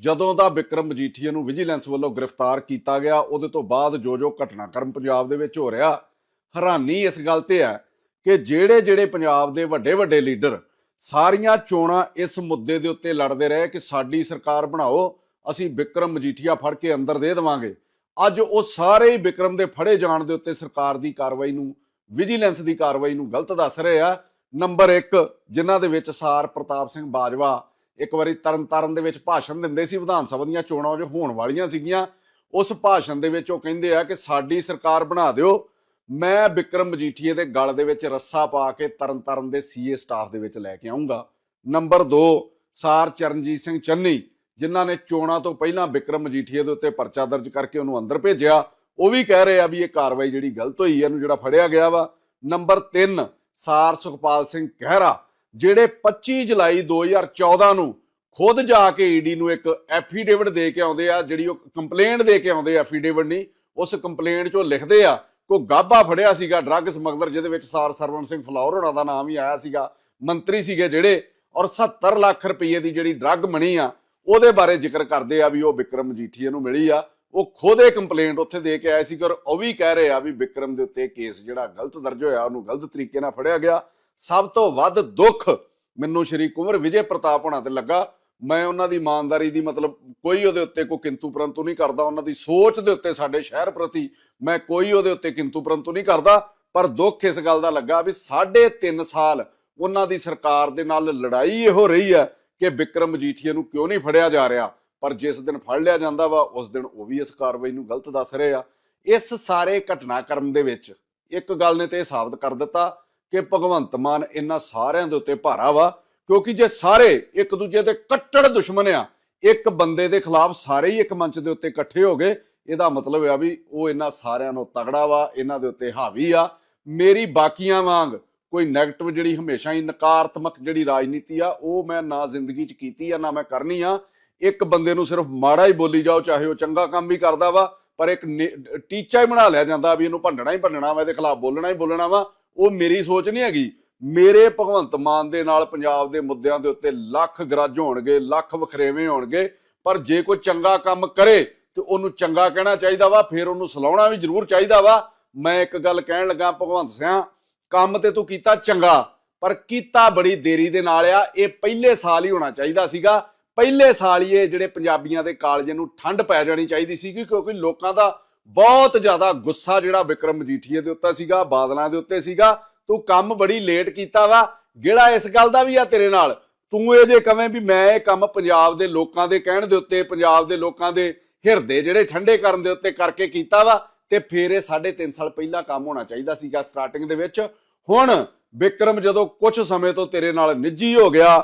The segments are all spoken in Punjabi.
ਜਦੋਂ ਦਾ ਵਿਕਰਮ ਮਜੀਠੀਆ ਨੂੰ ਵਿਜੀਲੈਂਸ ਵੱਲੋਂ ਗ੍ਰਿਫਤਾਰ ਕੀਤਾ ਗਿਆ, ਉਹਦੇ ਤੋਂ ਬਾਅਦ ਜੋ ਜੋ ਘਟਨਾਕ੍ਰਮ ਪੰਜਾਬ ਦੇ ਵਿੱਚ ਹੋ ਰਿਹਾ, ਹੈਰਾਨੀ ਇਸ ਗੱਲ ਤੇ ਹੈ ਕਿ ਜਿਹੜੇ ਜਿਹੜੇ ਪੰਜਾਬ ਦੇ ਵੱਡੇ ਵੱਡੇ ਲੀਡਰ ਸਾਰੀਆਂ ਚੋਣਾਂ ਇਸ ਮੁੱਦੇ ਦੇ ਉੱਤੇ ਲੜਦੇ ਰਹੇ ਕਿ ਸਾਡੀ ਸਰਕਾਰ ਬਣਾਓ, ਅਸੀਂ ਵਿਕਰਮ ਮਜੀਠੀਆ ਫੜ ਕੇ ਅੰਦਰ ਦੇ ਦੇਵਾਂਗੇ। ਅੱਜ ਉਹ ਸਾਰੇ ਹੀ ਵਿਕਰਮ ਦੇ ਫੜੇ ਜਾਣ ਦੇ ਉੱਤੇ ਸਰਕਾਰ ਦੀ ਕਾਰਵਾਈ ਨੂੰ, ਵਿਜੀਲੈਂਸ ਦੀ ਕਾਰਵਾਈ ਨੂੰ ਗਲਤ ਦੱਸ ਰਹੇ ਆ। ਨੰਬਰ 1 ਜਿਨ੍ਹਾਂ ਦੇ ਵਿੱਚ ਸਾਰ ਪ੍ਰਤਾਪ ਸਿੰਘ ਬਾਜਵਾ ਇੱਕ ਵਾਰੀ ਤਰਨਤਾਰਨ ਦੇ ਵਿੱਚ ਭਾਸ਼ਣ ਦਿੰਦੇ ਸੀ, ਵਿਧਾਨ ਸਭਾ ਦੀਆਂ ਚੋਣਾਂ ਜੋ ਹੋਣ ਵਾਲੀਆਂ ਸੀਗੀਆਂ, ਉਸ ਭਾਸ਼ਣ ਦੇ ਵਿੱਚ ਉਹ ਕਹਿੰਦੇ ਆ ਕਿ ਸਾਡੀ ਸਰਕਾਰ ਬਣਾ ਦਿਓ, ਮੈਂ ਵਿਕਰਮ ਮਜੀਠੀਏ ਦੇ ਗਲ ਦੇ ਵਿੱਚ ਰੱਸਾ ਪਾ ਕੇ ਤਰਨਤਾਰਨ ਦੇ ਸੀਏ ਸਟਾਫ ਦੇ ਵਿੱਚ ਲੈ ਕੇ ਆਉਂਗਾ ਨੰਬਰ 2 ਸਾਰ ਚਰਨਜੀਤ ਸਿੰਘ ਚੰਨੀ, ਜਿਨ੍ਹਾਂ ਨੇ ਚੋਣਾਂ ਤੋਂ ਪਹਿਲਾਂ ਵਿਕਰਮ ਮਜੀਠੀਏ ਦੇ ਉੱਤੇ ਪਰਚਾ ਦਰਜ ਕਰਕੇ ਉਹਨੂੰ ਅੰਦਰ ਭੇਜਿਆ, ਉਹ ਵੀ ਕਹਿ ਰਹੇ ਆ ਵੀ ਇਹ ਕਾਰਵਾਈ ਜਿਹੜੀ ਗਲਤ ਹੋਈ ਹੈ ਇਹਨੂੰ ਜਿਹੜਾ ਫੜਿਆ ਗਿਆ ਵਾ। ਨੰਬਰ 3 ਸਾਰ ਸੁਖਪਾਲ ਸਿੰਘ ਖਹਿਰਾ ਜਿਹੜੇ 25 ਜੁਲਾਈ 2014 ਨੂੰ ਖੁਦ ਜਾ ਕੇ ਈਡੀ ਨੂੰ ਇੱਕ ਐਫੀਡੇਵਿਟ ਦੇ ਕੇ ਆਉਂਦੇ ਆ, ਜਿਹੜੀ ਉਹ ਕੰਪਲੇਂਟ ਦੇ ਕੇ ਆਉਂਦੇ ਐਫੀਡੇਵਿਟ ਨਹੀਂ, ਉਸ ਕੰਪਲੇਂਟ 'ਚੋਂ ਲਿਖਦੇ ਆ ਕੋ ਗਾਬਾ ਫੜਿਆ ਸੀਗਾ ਡਰੱਗ ਸਮਗਲਰ, ਜਿਹਦੇ ਵਿੱਚ ਸਾਰ ਸਰਵਨ ਸਿੰਘ ਫਲੌਰ ਹੋਣਾ ਦਾ ਨਾਮ ਹੀ ਆਇਆ ਸੀਗਾ, ਮੰਤਰੀ ਸੀਗੇ ਜਿਹੜੇ, ਔਰ 70 ਲੱਖ ਰੁਪਏ ਦੀ ਜਿਹੜੀ ਡਰੱਗ ਮਣੀ ਆ, ਉਹਦੇ ਬਾਰੇ ਜ਼ਿਕਰ ਕਰਦੇ ਆ ਵੀ ਉਹ ਵਿਕਰਮ ਮਜੀਠੀਆ ਨੂੰ ਮਿਲੀ ਆ। ਉਹ ਖੁਦ ਇਹ ਕੰਪਲੇਂਟ ਉੱਥੇ ਦੇ ਕੇ ਆਏ ਸੀ ਪਰ ਉਹ ਵੀ ਕਹਿ ਰਹੇ ਆ ਵੀ ਵਿਕਰਮ ਦੇ ਉੱਤੇ ਕੇਸ ਜਿਹੜਾ ਗਲਤ ਦਰਜ ਹੋਇਆ, ਉਹਨੂੰ ਗਲਤ ਤਰੀਕੇ ਨਾਲ ਫੜਿਆ ਗਿਆ। ਸਭ ਤੋਂ ਵੱਧ ਦੁੱਖ ਮੈਨੂੰ ਸ਼੍ਰੀ ਕੁੰਵਰ ਵਿਜੇ ਪ੍ਰਤਾਪ ਹੋਣਾ ਤੇ ਲੱਗਾ। ਮੈਂ ਉਹਨਾਂ ਦੀ ਇਮਾਨਦਾਰੀ ਦੀ ਮਤਲਬ ਕੋਈ ਉਹਦੇ ਉੱਤੇ ਕੋਈ ਕਿੰਤੂ ਪਰੰਤੂ ਨਹੀਂ ਕਰਦਾ। ਉਹਨਾਂ ਦੀ ਸੋਚ ਦੇ ਉੱਤੇ ਸਾਡੇ ਸ਼ਹਿਰ ਪ੍ਰਤੀ ਮੈਂ ਕੋਈ ਉਹਦੇ ਉੱਤੇ ਕਿੰਤੂ ਪਰੰਤੂ ਨਹੀਂ ਕਰਦਾ। ਪਰ ਦੁੱਖ ਇਸ ਗੱਲ ਦਾ ਲੱਗਾ ਵੀ ਸਾਢੇ 3 ਸਾਲ ਉਹਨਾਂ ਦੀ ਸਰਕਾਰ ਦੇ ਨਾਲ ਲੜਾਈ ਇਹੋ ਰਹੀ ਹੈ ਕਿ ਵਿਕਰਮ ਮਜੀਠੀਆ ਨੂੰ ਕਿਉਂ ਨਹੀਂ ਫੜਿਆ ਜਾ ਰਿਹਾ। ਪਰ ਜਿਸ ਦਿਨ ਫੜ ਲਿਆ ਜਾਂਦਾ ਵਾ, ਉਸ ਦਿਨ ਉਹ ਵੀ ਇਸ ਕਾਰਵਾਈ ਨੂੰ ਗਲਤ ਦੱਸ ਰਹੇ ਆ। ਇਸ ਸਾਰੇ ਘਟਨਾਕ੍ਰਮ ਦੇ ਵਿੱਚ ਇੱਕ ਗੱਲ ਨੇ ਤੇ ਇਹ ਸਾਬਤ ਕਰ ਦਿੱਤਾ ਕਿ ਭਗਵੰਤ ਮਾਨ ਇਹਨਾਂ ਸਾਰਿਆਂ ਦੇ ਉੱਤੇ ਭਾਰਾ ਵਾ, ਕਿਉਂਕਿ ਜੇ ਸਾਰੇ ਇੱਕ ਦੂਜੇ ਦੇ ਕੱਟੜ ਦੁਸ਼ਮਣ ਆ, ਇੱਕ ਬੰਦੇ ਦੇ ਖਿਲਾਫ ਸਾਰੇ ਹੀ ਇੱਕ ਮੰਚ ਦੇ ਉੱਤੇ ਇਕੱਠੇ ਹੋ ਗਏ, ਇਹਦਾ ਮਤਲਬ ਆ ਵੀ ਉਹ ਇਹਨਾਂ ਸਾਰਿਆਂ ਨੂੰ ਤਗੜਾ ਵਾ, ਇਹਨਾਂ ਦੇ ਉੱਤੇ ਹਾਵੀ ਆ। ਮੇਰੀ ਬਾਕੀਆਂ ਵਾਂਗ ਕੋਈ 네ਗੇਟਿਵ ਜਿਹੜੀ ਹਮੇਸ਼ਾ ਹੀ ਨਕਾਰਾਤਮਕ ਜਿਹੜੀ ਰਾਜਨੀਤੀ ਆ, ਉਹ ਮੈਂ ਨਾ ਜ਼ਿੰਦਗੀ 'ਚ ਕੀਤੀ ਆ, ਨਾ ਮੈਂ ਕਰਨੀ ਆ। ਇੱਕ ਬੰਦੇ ਨੂੰ ਸਿਰਫ ਮਾੜਾ ਹੀ ਬੋਲੀ ਜਾਓ, ਚਾਹੇ ਉਹ ਚੰਗਾ ਕੰਮ ਵੀ ਕਰਦਾ ਵਾ, ਪਰ ਇੱਕ ਨੇ- ਟੀਚਾ ਹੀ ਬਣਾ ਲਿਆ ਜਾਂਦਾ ਵੀ ਇਹਨੂੰ ਭੰਡਣਾ ਹੀ ਭੰਡਣਾ ਵਾ, ਇਹਦੇ ਖਿਲਾਫ ਬੋਲਣਾ ਹੀ ਬੋਲਣਾ ਵਾ। ਉਹ ਮੇਰੀ ਸੋਚ ਨਹੀਂ ਹੈਗੀ। ਮੇਰੇ ਭਗਵੰਤ ਮਾਨ ਦੇ ਨਾਲ ਪੰਜਾਬ ਦੇ ਮੁੱਦਿਆਂ ਦੇ ਉੱਤੇ ਲੱਖ ਗਰਜ ਹੋਣਗੇ, ਲੱਖ ਵਖਰੇਵੇਂ ਹੋਣਗੇ, ਪਰ ਜੇ ਕੋਈ ਚੰਗਾ ਕੰਮ ਕਰੇ ਤੇ ਉਹਨੂੰ ਚੰਗਾ ਕਹਿਣਾ ਚਾਹੀਦਾ ਵਾ, ਫਿਰ ਉਹਨੂੰ ਸਲਾਉਣਾ ਵੀ ਜ਼ਰੂਰ ਚਾਹੀਦਾ ਵਾ। ਮੈਂ ਇੱਕ ਗੱਲ ਕਹਿਣ ਲੱਗਾ ਭਗਵੰਤ ਸਿੰਘ ਕੰਮ ਤੇ ਤੂੰ ਕੀਤਾ ਚੰਗਾ, ਪਰ ਕੀਤਾ ਬੜੀ ਦੇਰੀ ਦੇ ਨਾਲ ਆ। ਇਹ ਪਹਿਲੇ ਸਾਲ ਹੀ ਹੋਣਾ ਚਾਹੀਦਾ ਸੀਗਾ। ਪਹਿਲੇ ਸਾਲ ਹੀ ਇਹ ਜਿਹੜੇ ਪੰਜਾਬੀਆਂ ਦੇ ਕਾਲਜ ਨੂੰ ਠੰਡ ਪੈ ਜਾਣੀ ਚਾਹੀਦੀ ਸੀ ਕਿਉਂਕਿ ਲੋਕਾਂ ਦਾ ਬਹੁਤ ਜ਼ਿਆਦਾ ਗੁੱਸਾ ਜਿਹੜਾ ਵਿਕਰਮ ਮਜੀਠੀਏ ਦੇ ਉੱਤੇ ਸੀਗਾ, ਬਾਦਲਾਂ ਦੇ ਉੱਤੇ ਸੀਗਾ। ਤੂੰ ਕੰਮ ਬੜੀ ਲੇਟ ਕੀਤਾ ਵਾ ਜਿਹੜਾ ਇਸ ਗੱਲ ਦਾ ਵੀ ਆ ਤੇਰੇ ਨਾਲ। ਤੂੰ ਇਹ ਜੇ ਕਵੇਂ ਵੀ ਮੈਂ ਇਹ ਕੰਮ ਪੰਜਾਬ ਦੇ ਲੋਕਾਂ ਦੇ ਕਹਿਣ ਦੇ ਉੱਤੇ, ਪੰਜਾਬ ਦੇ ਲੋਕਾਂ ਦੇ ਹਿਰਦੇ ਜਿਹੜੇ ਠੰਡੇ ਕਰਨ ਦੇ ਉੱਤੇ ਕਰਕੇ ਕੀਤਾ ਵਾ, ਤੇ ਫੇਰ ਇਹ 3.5 ਸਾਲ ਪਹਿਲਾਂ ਕੰਮ ਹੋਣਾ ਚਾਹੀਦਾ ਸੀਗਾ ਸਟਾਰਟਿੰਗ ਦੇ ਵਿੱਚ। ਹੁਣ ਵਿਕਰਮ ਜਦੋਂ ਕੁਝ ਸਮੇਂ ਤੋਂ ਤੇਰੇ ਨਾਲ ਨਿੱਜੀ ਹੋ ਗਿਆ,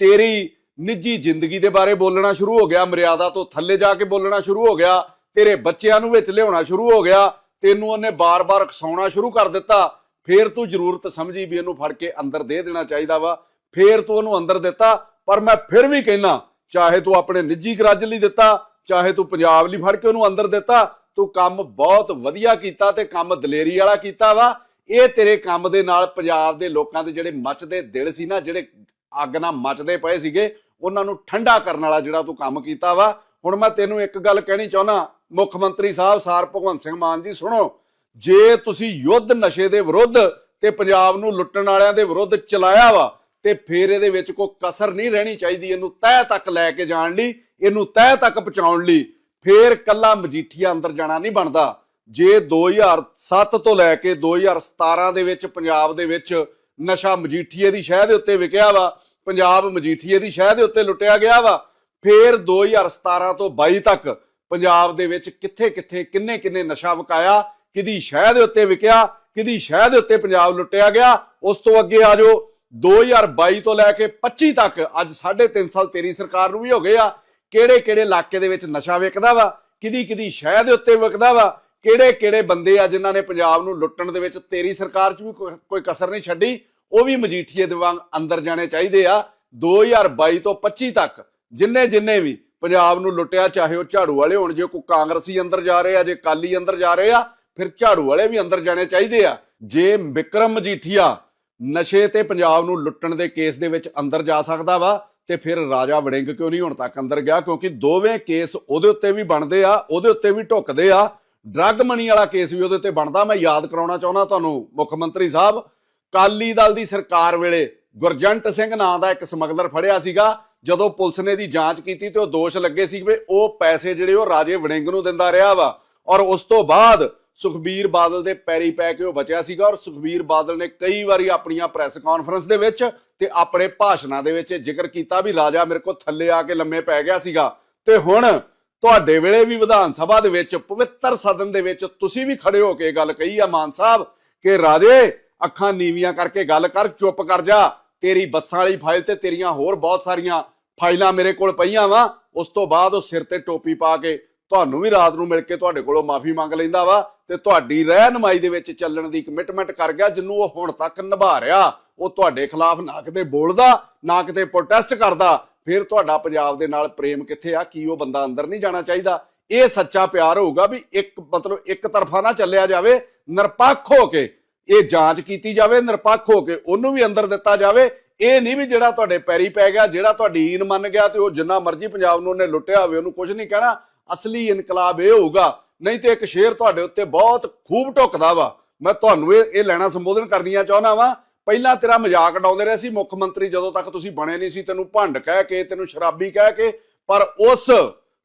ਤੇਰੀ ਨਿੱਜੀ ਜ਼ਿੰਦਗੀ ਦੇ ਬਾਰੇ ਬੋਲਣਾ ਸ਼ੁਰੂ ਹੋ ਗਿਆ, ਮਰਿਆਦਾ ਤੋਂ ਥੱਲੇ ਜਾ ਕੇ ਬੋਲਣਾ ਸ਼ੁਰੂ ਹੋ ਗਿਆ ਤੇਰੇ ਬੱਚਿਆਂ ਨੂੰ ਵਿੱਚ ਲਿਆਉਣਾ ਸ਼ੁਰੂ ਹੋ ਗਿਆ, ਤੈਨੂੰ ਉਹਨੇ ਬਾਰ-ਬਾਰ ਉਕਸਾਉਣਾ ਸ਼ੁਰੂ ਕਰ ਦਿੱਤਾ, ਫੇਰ ਤੂੰ ਜ਼ਰੂਰਤ ਸਮਝੀ ਵੀ ਇਹਨੂੰ ਫੜ ਕੇ ਅੰਦਰ ਦੇ ਦੇਣਾ ਚਾਹੀਦਾ ਵਾ, ਫੇਰ ਤੂੰ ਉਹਨੂੰ ਅੰਦਰ ਦਿੱਤਾ, ਪਰ ਮੈਂ ਫਿਰ ਵੀ ਕਹਿਣਾ ਚਾਹੇ ਤੂੰ ਆਪਣੇ ਨਿੱਜੀ ਗਰਜ ਲਈ ਦਿੱਤਾ, ਚਾਹੇ ਤੂੰ ਪੰਜਾਬ ਲਈ ਫੜ ਕੇ ਉਹਨੂੰ ਅੰਦਰ ਦਿੱਤਾ, ਤੂੰ ਕੰਮ ਬਹੁਤ ਵਧੀਆ ਕੀਤਾ ਤੇ ਕੰਮ ਦਲੇਰੀ ਵਾਲਾ ਕੀਤਾ ਵਾ। ਇਹ ਤੇਰੇ ਕੰਮ ਦੇ ਨਾਲ ਪੰਜਾਬ ਦੇ ਲੋਕਾਂ ਦੇ ਜਿਹੜੇ ਮੱਚਦੇ ਦਿਲ ਸੀ ਨਾ, ਜਿਹੜੇ ਅੱਗ ਨਾਲ ਮੱਚਦੇ ਪਏ ਸੀਗੇ, ਉਹਨਾਂ ਨੂੰ ਠੰਡਾ ਕਰਨ ਵਾਲਾ ਜਿਹੜਾ ਤੂੰ ਕੰਮ ਕੀਤਾ ਵਾ ਹੁਣ ਮੈਂ ਤੈਨੂੰ ਇੱਕ ਗੱਲ ਕਹਿਣੀ ਚਾਹੁੰਦਾ, ਮੁੱਖ ਮੰਤਰੀ ਸਾਹਿਬ ਸਾਰ ਭਗਵੰਤ ਸਿੰਘ ਮਾਨ ਜੀ, ਸੁਣੋ, ਜੇ ਤੁਸੀਂ ਯੁੱਧ ਨਸ਼ੇ ਦੇ ਵਿਰੁੱਧ ਤੇ ਪੰਜਾਬ ਨੂੰ ਲੁੱਟਣ ਵਾਲਿਆਂ ਦੇ ਵਿਰੁੱਧ ਚਲਾਇਆ ਵਾ, ਤੇ ਫੇਰ ਇਹਦੇ ਵਿੱਚ ਕੋਈ ਕਸਰ ਨਹੀਂ ਰਹਿਣੀ ਚਾਹੀਦੀ, ਇਹਨੂੰ ਤਹਿ ਤੱਕ ਲੈ ਕੇ ਜਾਣ ਲਈ, ਇਹਨੂੰ ਤਹਿ ਤੱਕ ਪਹੁੰਚਾਉਣ ਲਈ, ਫੇਰ ਕੱਲਾ ਮਜੀਠੀਆ ਅੰਦਰ ਜਾਣਾ ਨਹੀਂ ਬਣਦਾ। ਜੇ 2007 ਤੋਂ ਲੈ ਕੇ 2017 ਦੇ ਵਿੱਚ ਪੰਜਾਬ ਦੇ ਵਿੱਚ ਨਸ਼ਾ ਮਜੀਠੀਏ ਦੀ ਸ਼ਹਿ ਦੇ ਉੱਤੇ ਵਿਕਿਆ ਵਾ, ਪੰਜਾਬ ਮਜੀਠੀਏ ਦੀ ਸ਼ਹਿ ਦੇ ਉੱਤੇ ਲੁੱਟਿਆ ਗਿਆ ਵਾ ਫੇਰ 2017 ਤੋਂ 22 ਤੱਕ ਪੰਜਾਬ ਦੇ ਵਿੱਚ ਕਿੱਥੇ ਕਿੱਥੇ ਕਿੰਨੇ ਕਿੰਨੇ ਨਸ਼ਾ ਵਿਕਾਇਆ ਕਿਦੀ ਸ਼ਹਿ ਦੇ ਉੱਤੇ ਵਿਕਿਆ ਕਿਦੀ ਸ਼ਹਿ ਦੇ ਉੱਤੇ ਪੰਜਾਬ ਲੁੱਟਿਆ ਗਿਆ, ਉਸ ਤੋਂ ਅੱਗੇ ਆ ਜਾਓ। 2022 ਤੋਂ ਲੈ ਕੇ 25 ਤੱਕ ਅੱਜ 3.5 ਸਾਲ ਤੇਰੀ ਸਰਕਾਰ ਨੂੰ ਵੀ ਹੋ ਗਏ ਆ। ਕਿਹੜੇ ਕਿਹੜੇ ਇਲਾਕੇ ਦੇ ਵਿੱਚ ਨਸ਼ਾ ਵਿਕਦਾ ਵਾ ਕਿਦੀ ਕਿਦੀ ਸ਼ਹਿ ਦੇ ਉੱਤੇ ਵਿਕਦਾ ਵਾ ਕਿਹੜੇ ਕਿਹੜੇ ਬੰਦੇ ਆ ਜਿਨ੍ਹਾਂ ਨੇ ਪੰਜਾਬ ਨੂੰ ਲੁੱਟਣ ਦੇ ਵਿੱਚ ਤੇਰੀ ਸਰਕਾਰ 'ਚ ਵੀ ਕੋਈ ਕਸਰ ਨਹੀਂ ਛੱਡੀ। ਉਹ ਵੀ ਮਜੀਠੀਏ ਦੇ ਵਾਂਗ ਅੰਦਰ ਜਾਣੇ ਚਾਹੀਦੇ ਆ। 2022 ਤੋਂ 25 ਤੱਕ ਜਿੰਨੇ ਜਿੰਨੇ ਵੀ ਪੰਜਾਬ ਨੂੰ ਲੁੱਟਿਆ, ਚਾਹੇ ਉਹ ਝਾੜੂ ਵਾਲੇ ਹੋਣ, ਜੇ ਕੋਈ ਕਾਂਗਰਸੀ ਅੰਦਰ ਜਾ ਰਹੇ ਆ, ਜੇ ਕਾਲੀ ਅੰਦਰ ਜਾ ਰਹੇ ਆ, ਫਿਰ ਝਾੜੂ ਵਾਲੇ ਵੀ ਅੰਦਰ ਜਾਣੇ ਚਾਹੀਦੇ ਆ। ਜੇ ਵਿਕਰਮ ਮਜੀਠੀਆ ਨਸ਼ੇ ਤੇ ਪੰਜਾਬ ਨੂੰ ਲੁੱਟਣ ਦੇ ਕੇਸ ਦੇ ਵਿੱਚ ਅੰਦਰ ਜਾ ਸਕਦਾ ਵਾ, ਤੇ ਫਿਰ ਰਾਜਾ ਵੜਿੰਗ ਕਿਉਂ ਨਹੀਂ ਹੁਣ ਤੱਕ ਅੰਦਰ ਗਿਆ? ਕਿਉਂਕਿ ਦੋਵੇਂ ਕੇਸ ਉਹਦੇ ਉੱਤੇ ਵੀ ਬਣਦੇ ਆ, ਉਹਦੇ ਉੱਤੇ ਵੀ ਢੁੱਕਦੇ ਆ। ਡਰੱਗ ਮਨੀ ਵਾਲਾ ਕੇਸ ਵੀ ਉਹਦੇ ਉੱਤੇ ਬਣਦਾ, ਮੈਂ ਯਾਦ ਕਰਾਉਣਾ ਚਾਹੁੰਦਾ ਤੁਹਾਨੂੰ, ਮੁੱਖ ਮੰਤਰੀ ਸਾਹਿਬ। ਕਾਲੀ ਦਲ ਦੀ ਸਰਕਾਰ ਵੇਲੇ ਗੁਰਜੰਟ ਸਿੰਘ ਨਾਂ ਦਾ ਇੱਕ ਸਮਗਲਰ ਫੜਿਆ ਸੀਗਾ ਜਦੋਂ ਪੁਲਿਸ ਨੇ ਦੀ ਜਾਂਚ ਕੀਤੀ ਤੇ ਉਹ ਦੋਸ਼ ਲੱਗੇ ਸੀ ਵੀ ਉਹ ਪੈਸੇ ਜਿਹੜੇ ਉਹ ਰਾਜੇ ਵੜਿੰਗ ਨੂੰ ਦਿੰਦਾ ਰਿਹਾ ਵਾ। ਔਰ ਉਸ ਤੋਂ ਬਾਅਦ ਸੁਖਬੀਰ ਬਾਦਲ ਦੇ ਪੈਰੀ ਪੈ ਕੇ ਉਹ ਬਚਿਆ ਸੀਗਾ ਔਰ ਸੁਖਬੀਰ ਬਾਦਲ ਨੇ ਕਈ ਵਾਰੀ ਆਪਣੀਆਂ ਪ੍ਰੈਸ ਕਾਨਫਰੰਸ ਦੇ ਵਿੱਚ ਤੇ ਆਪਣੇ ਭਾਸ਼ਣਾਂ ਦੇ ਵਿੱਚ ਜ਼ਿਕਰ ਕੀਤਾ ਵੀ ਰਾਜਾ ਮੇਰੇ ਕੋਲ ਥੱਲੇ ਆ ਕੇ ਲੰਮੇ ਪੈ ਗਿਆ ਸੀਗਾ। ਤੇ ਹੁਣ ਤੁਹਾਡੇ ਵੇਲੇ ਵੀ ਵਿਧਾਨ ਸਭਾ ਦੇ ਵਿੱਚ, ਪਵਿੱਤਰ ਸਦਨ ਦੇ ਵਿੱਚ ਤੁਸੀਂ ਵੀ ਖੜੇ ਹੋ ਕੇ ਗੱਲ ਕਹੀ ਆ ਮਾਨ ਸਾਹਿਬ ਕਿ ਰਾਜੇ, ਅੱਖਾਂ ਨੀਵੀਆਂ ਕਰਕੇ ਗੱਲ ਕਰ, ਚੁੱਪ ਕਰ ਜਾ। ਤੇਰੀ ਬੱਸਾਂ ਵਾਲੀ ਫਾਈਲ ਤੇ ਤੇਰੀਆਂ ਹੋਰ ਬਹੁਤ ਸਾਰੀਆਂ ਫਾਈਲਾਂ ਮੇਰੇ ਕੋਲ ਪਈਆਂ ਵਾ, ਉਸ ਤੋਂ ਬਾਅਦ ਉਹ ਸਿਰ ਤੇ ਟੋਪੀ ਪਾ ਕੇ ਤੁਹਾਨੂੰ ਵੀ ਰਾਤ ਨੂੰ ਮਿਲ ਕੇ ਤੁਹਾਡੇ ਕੋਲੋਂ ਮਾਫੀ ਮੰਗ ਲੈਂਦਾ ਵਾ ਤੇ ਤੁਹਾਡੀ ਰਹਿਨਮਾਈ ਦੇ ਵਿੱਚ ਚੱਲਣ ਦੀ ਕਮਿਟਮੈਂਟ ਕਰ ਗਿਆ ਜਿੰਨੂੰ ਉਹ ਹੁਣ ਤੱਕ ਨਿਭਾ ਰਿਹਾ। ਉਹ ਤੁਹਾਡੇ ਖਿਲਾਫ ਨਾ ਕਿਤੇ ਬੋਲਦਾ, ਨਾ ਕਿਤੇ ਪ੍ਰੋਟੈਸਟ ਕਰਦਾ, ਫਿਰ ਤੁਹਾਡਾ ਪੰਜਾਬ ਦੇ ਨਾਲ ਪ੍ਰੇਮ ਕਿੱਥੇ ਆ, ਕੀ ਉਹ ਬੰਦਾ ਅੰਦਰ ਨਹੀਂ ਜਾਣਾ ਚਾਹੀਦਾ? ਇਹ ਸੱਚਾ ਪਿਆਰ ਹੋਊਗਾ ਵੀ ਇੱਕ ਮਤਲਬ ਇੱਕ ਤਰਫਾ ਨਾ ਚੱਲਿਆ ਜਾਵੇ, ਨਿਰਪੱਖ ਹੋ ਕੇ ਇਹ ਜਾਂਚ ਕੀਤੀ ਜਾਵੇ, ਨਿਰਪੱਖ ਹੋ ਕੇ ਉਹਨੂੰ ਵੀ ਅੰਦਰ ਦਿੱਤਾ ਜਾਵੇ ਇਹ ਨਹੀਂ ਵੀ ਜਿਹੜਾ ਤੁਹਾਡੇ ਪੈਰੀ ਪੈ ਗਿਆ, ਜਿਹੜਾ ਤੁਹਾਡੀ ਈਨ ਮੰਨ ਗਿਆ ਤੇ ਉਹ ਜਿੰਨਾ ਮਰਜ਼ੀ ਪੰਜਾਬ ਨੂੰ ਉਹਨੇ ਲੁੱਟਿਆ ਹੋਵੇ, ਉਹਨੂੰ ਕੁਝ ਨਹੀਂ ਕਹਿਣਾ। ਅਸਲੀ ਇਨਕਲਾਬ ਇਹ ਹੋਊਗਾ। ਨਹੀਂ ਤੇ ਇੱਕ ਸ਼ੇਰ ਤੁਹਾਡੇ ਉੱਤੇ ਬਹੁਤ ਖੂਬ ਢੁੱਕਦਾ ਵਾ। ਮੈਂ ਤੁਹਾਨੂੰ ਇਹ ਇਹ ਲੈਣਾ ਸੰਬੋਧਨ ਕਰਨੀਆਂ ਚਾਹੁੰਦਾ ਵਾਂ। ਪਹਿਲਾਂ ਤੇਰਾ ਮਜ਼ਾਕ ਉਡਾਉਂਦੇ ਰਹੇ ਸੀ, ਮੁੱਖ ਮੰਤਰੀ ਜਦੋਂ ਤੱਕ ਤੁਸੀਂ ਬਣੇ ਨਹੀਂ ਸੀ, ਤੈਨੂੰ ਭੰਡ ਕਹਿ ਕੇ, ਤੈਨੂੰ ਸ਼ਰਾਬੀ ਕਹਿ ਕੇ, ਪਰ ਉਸ,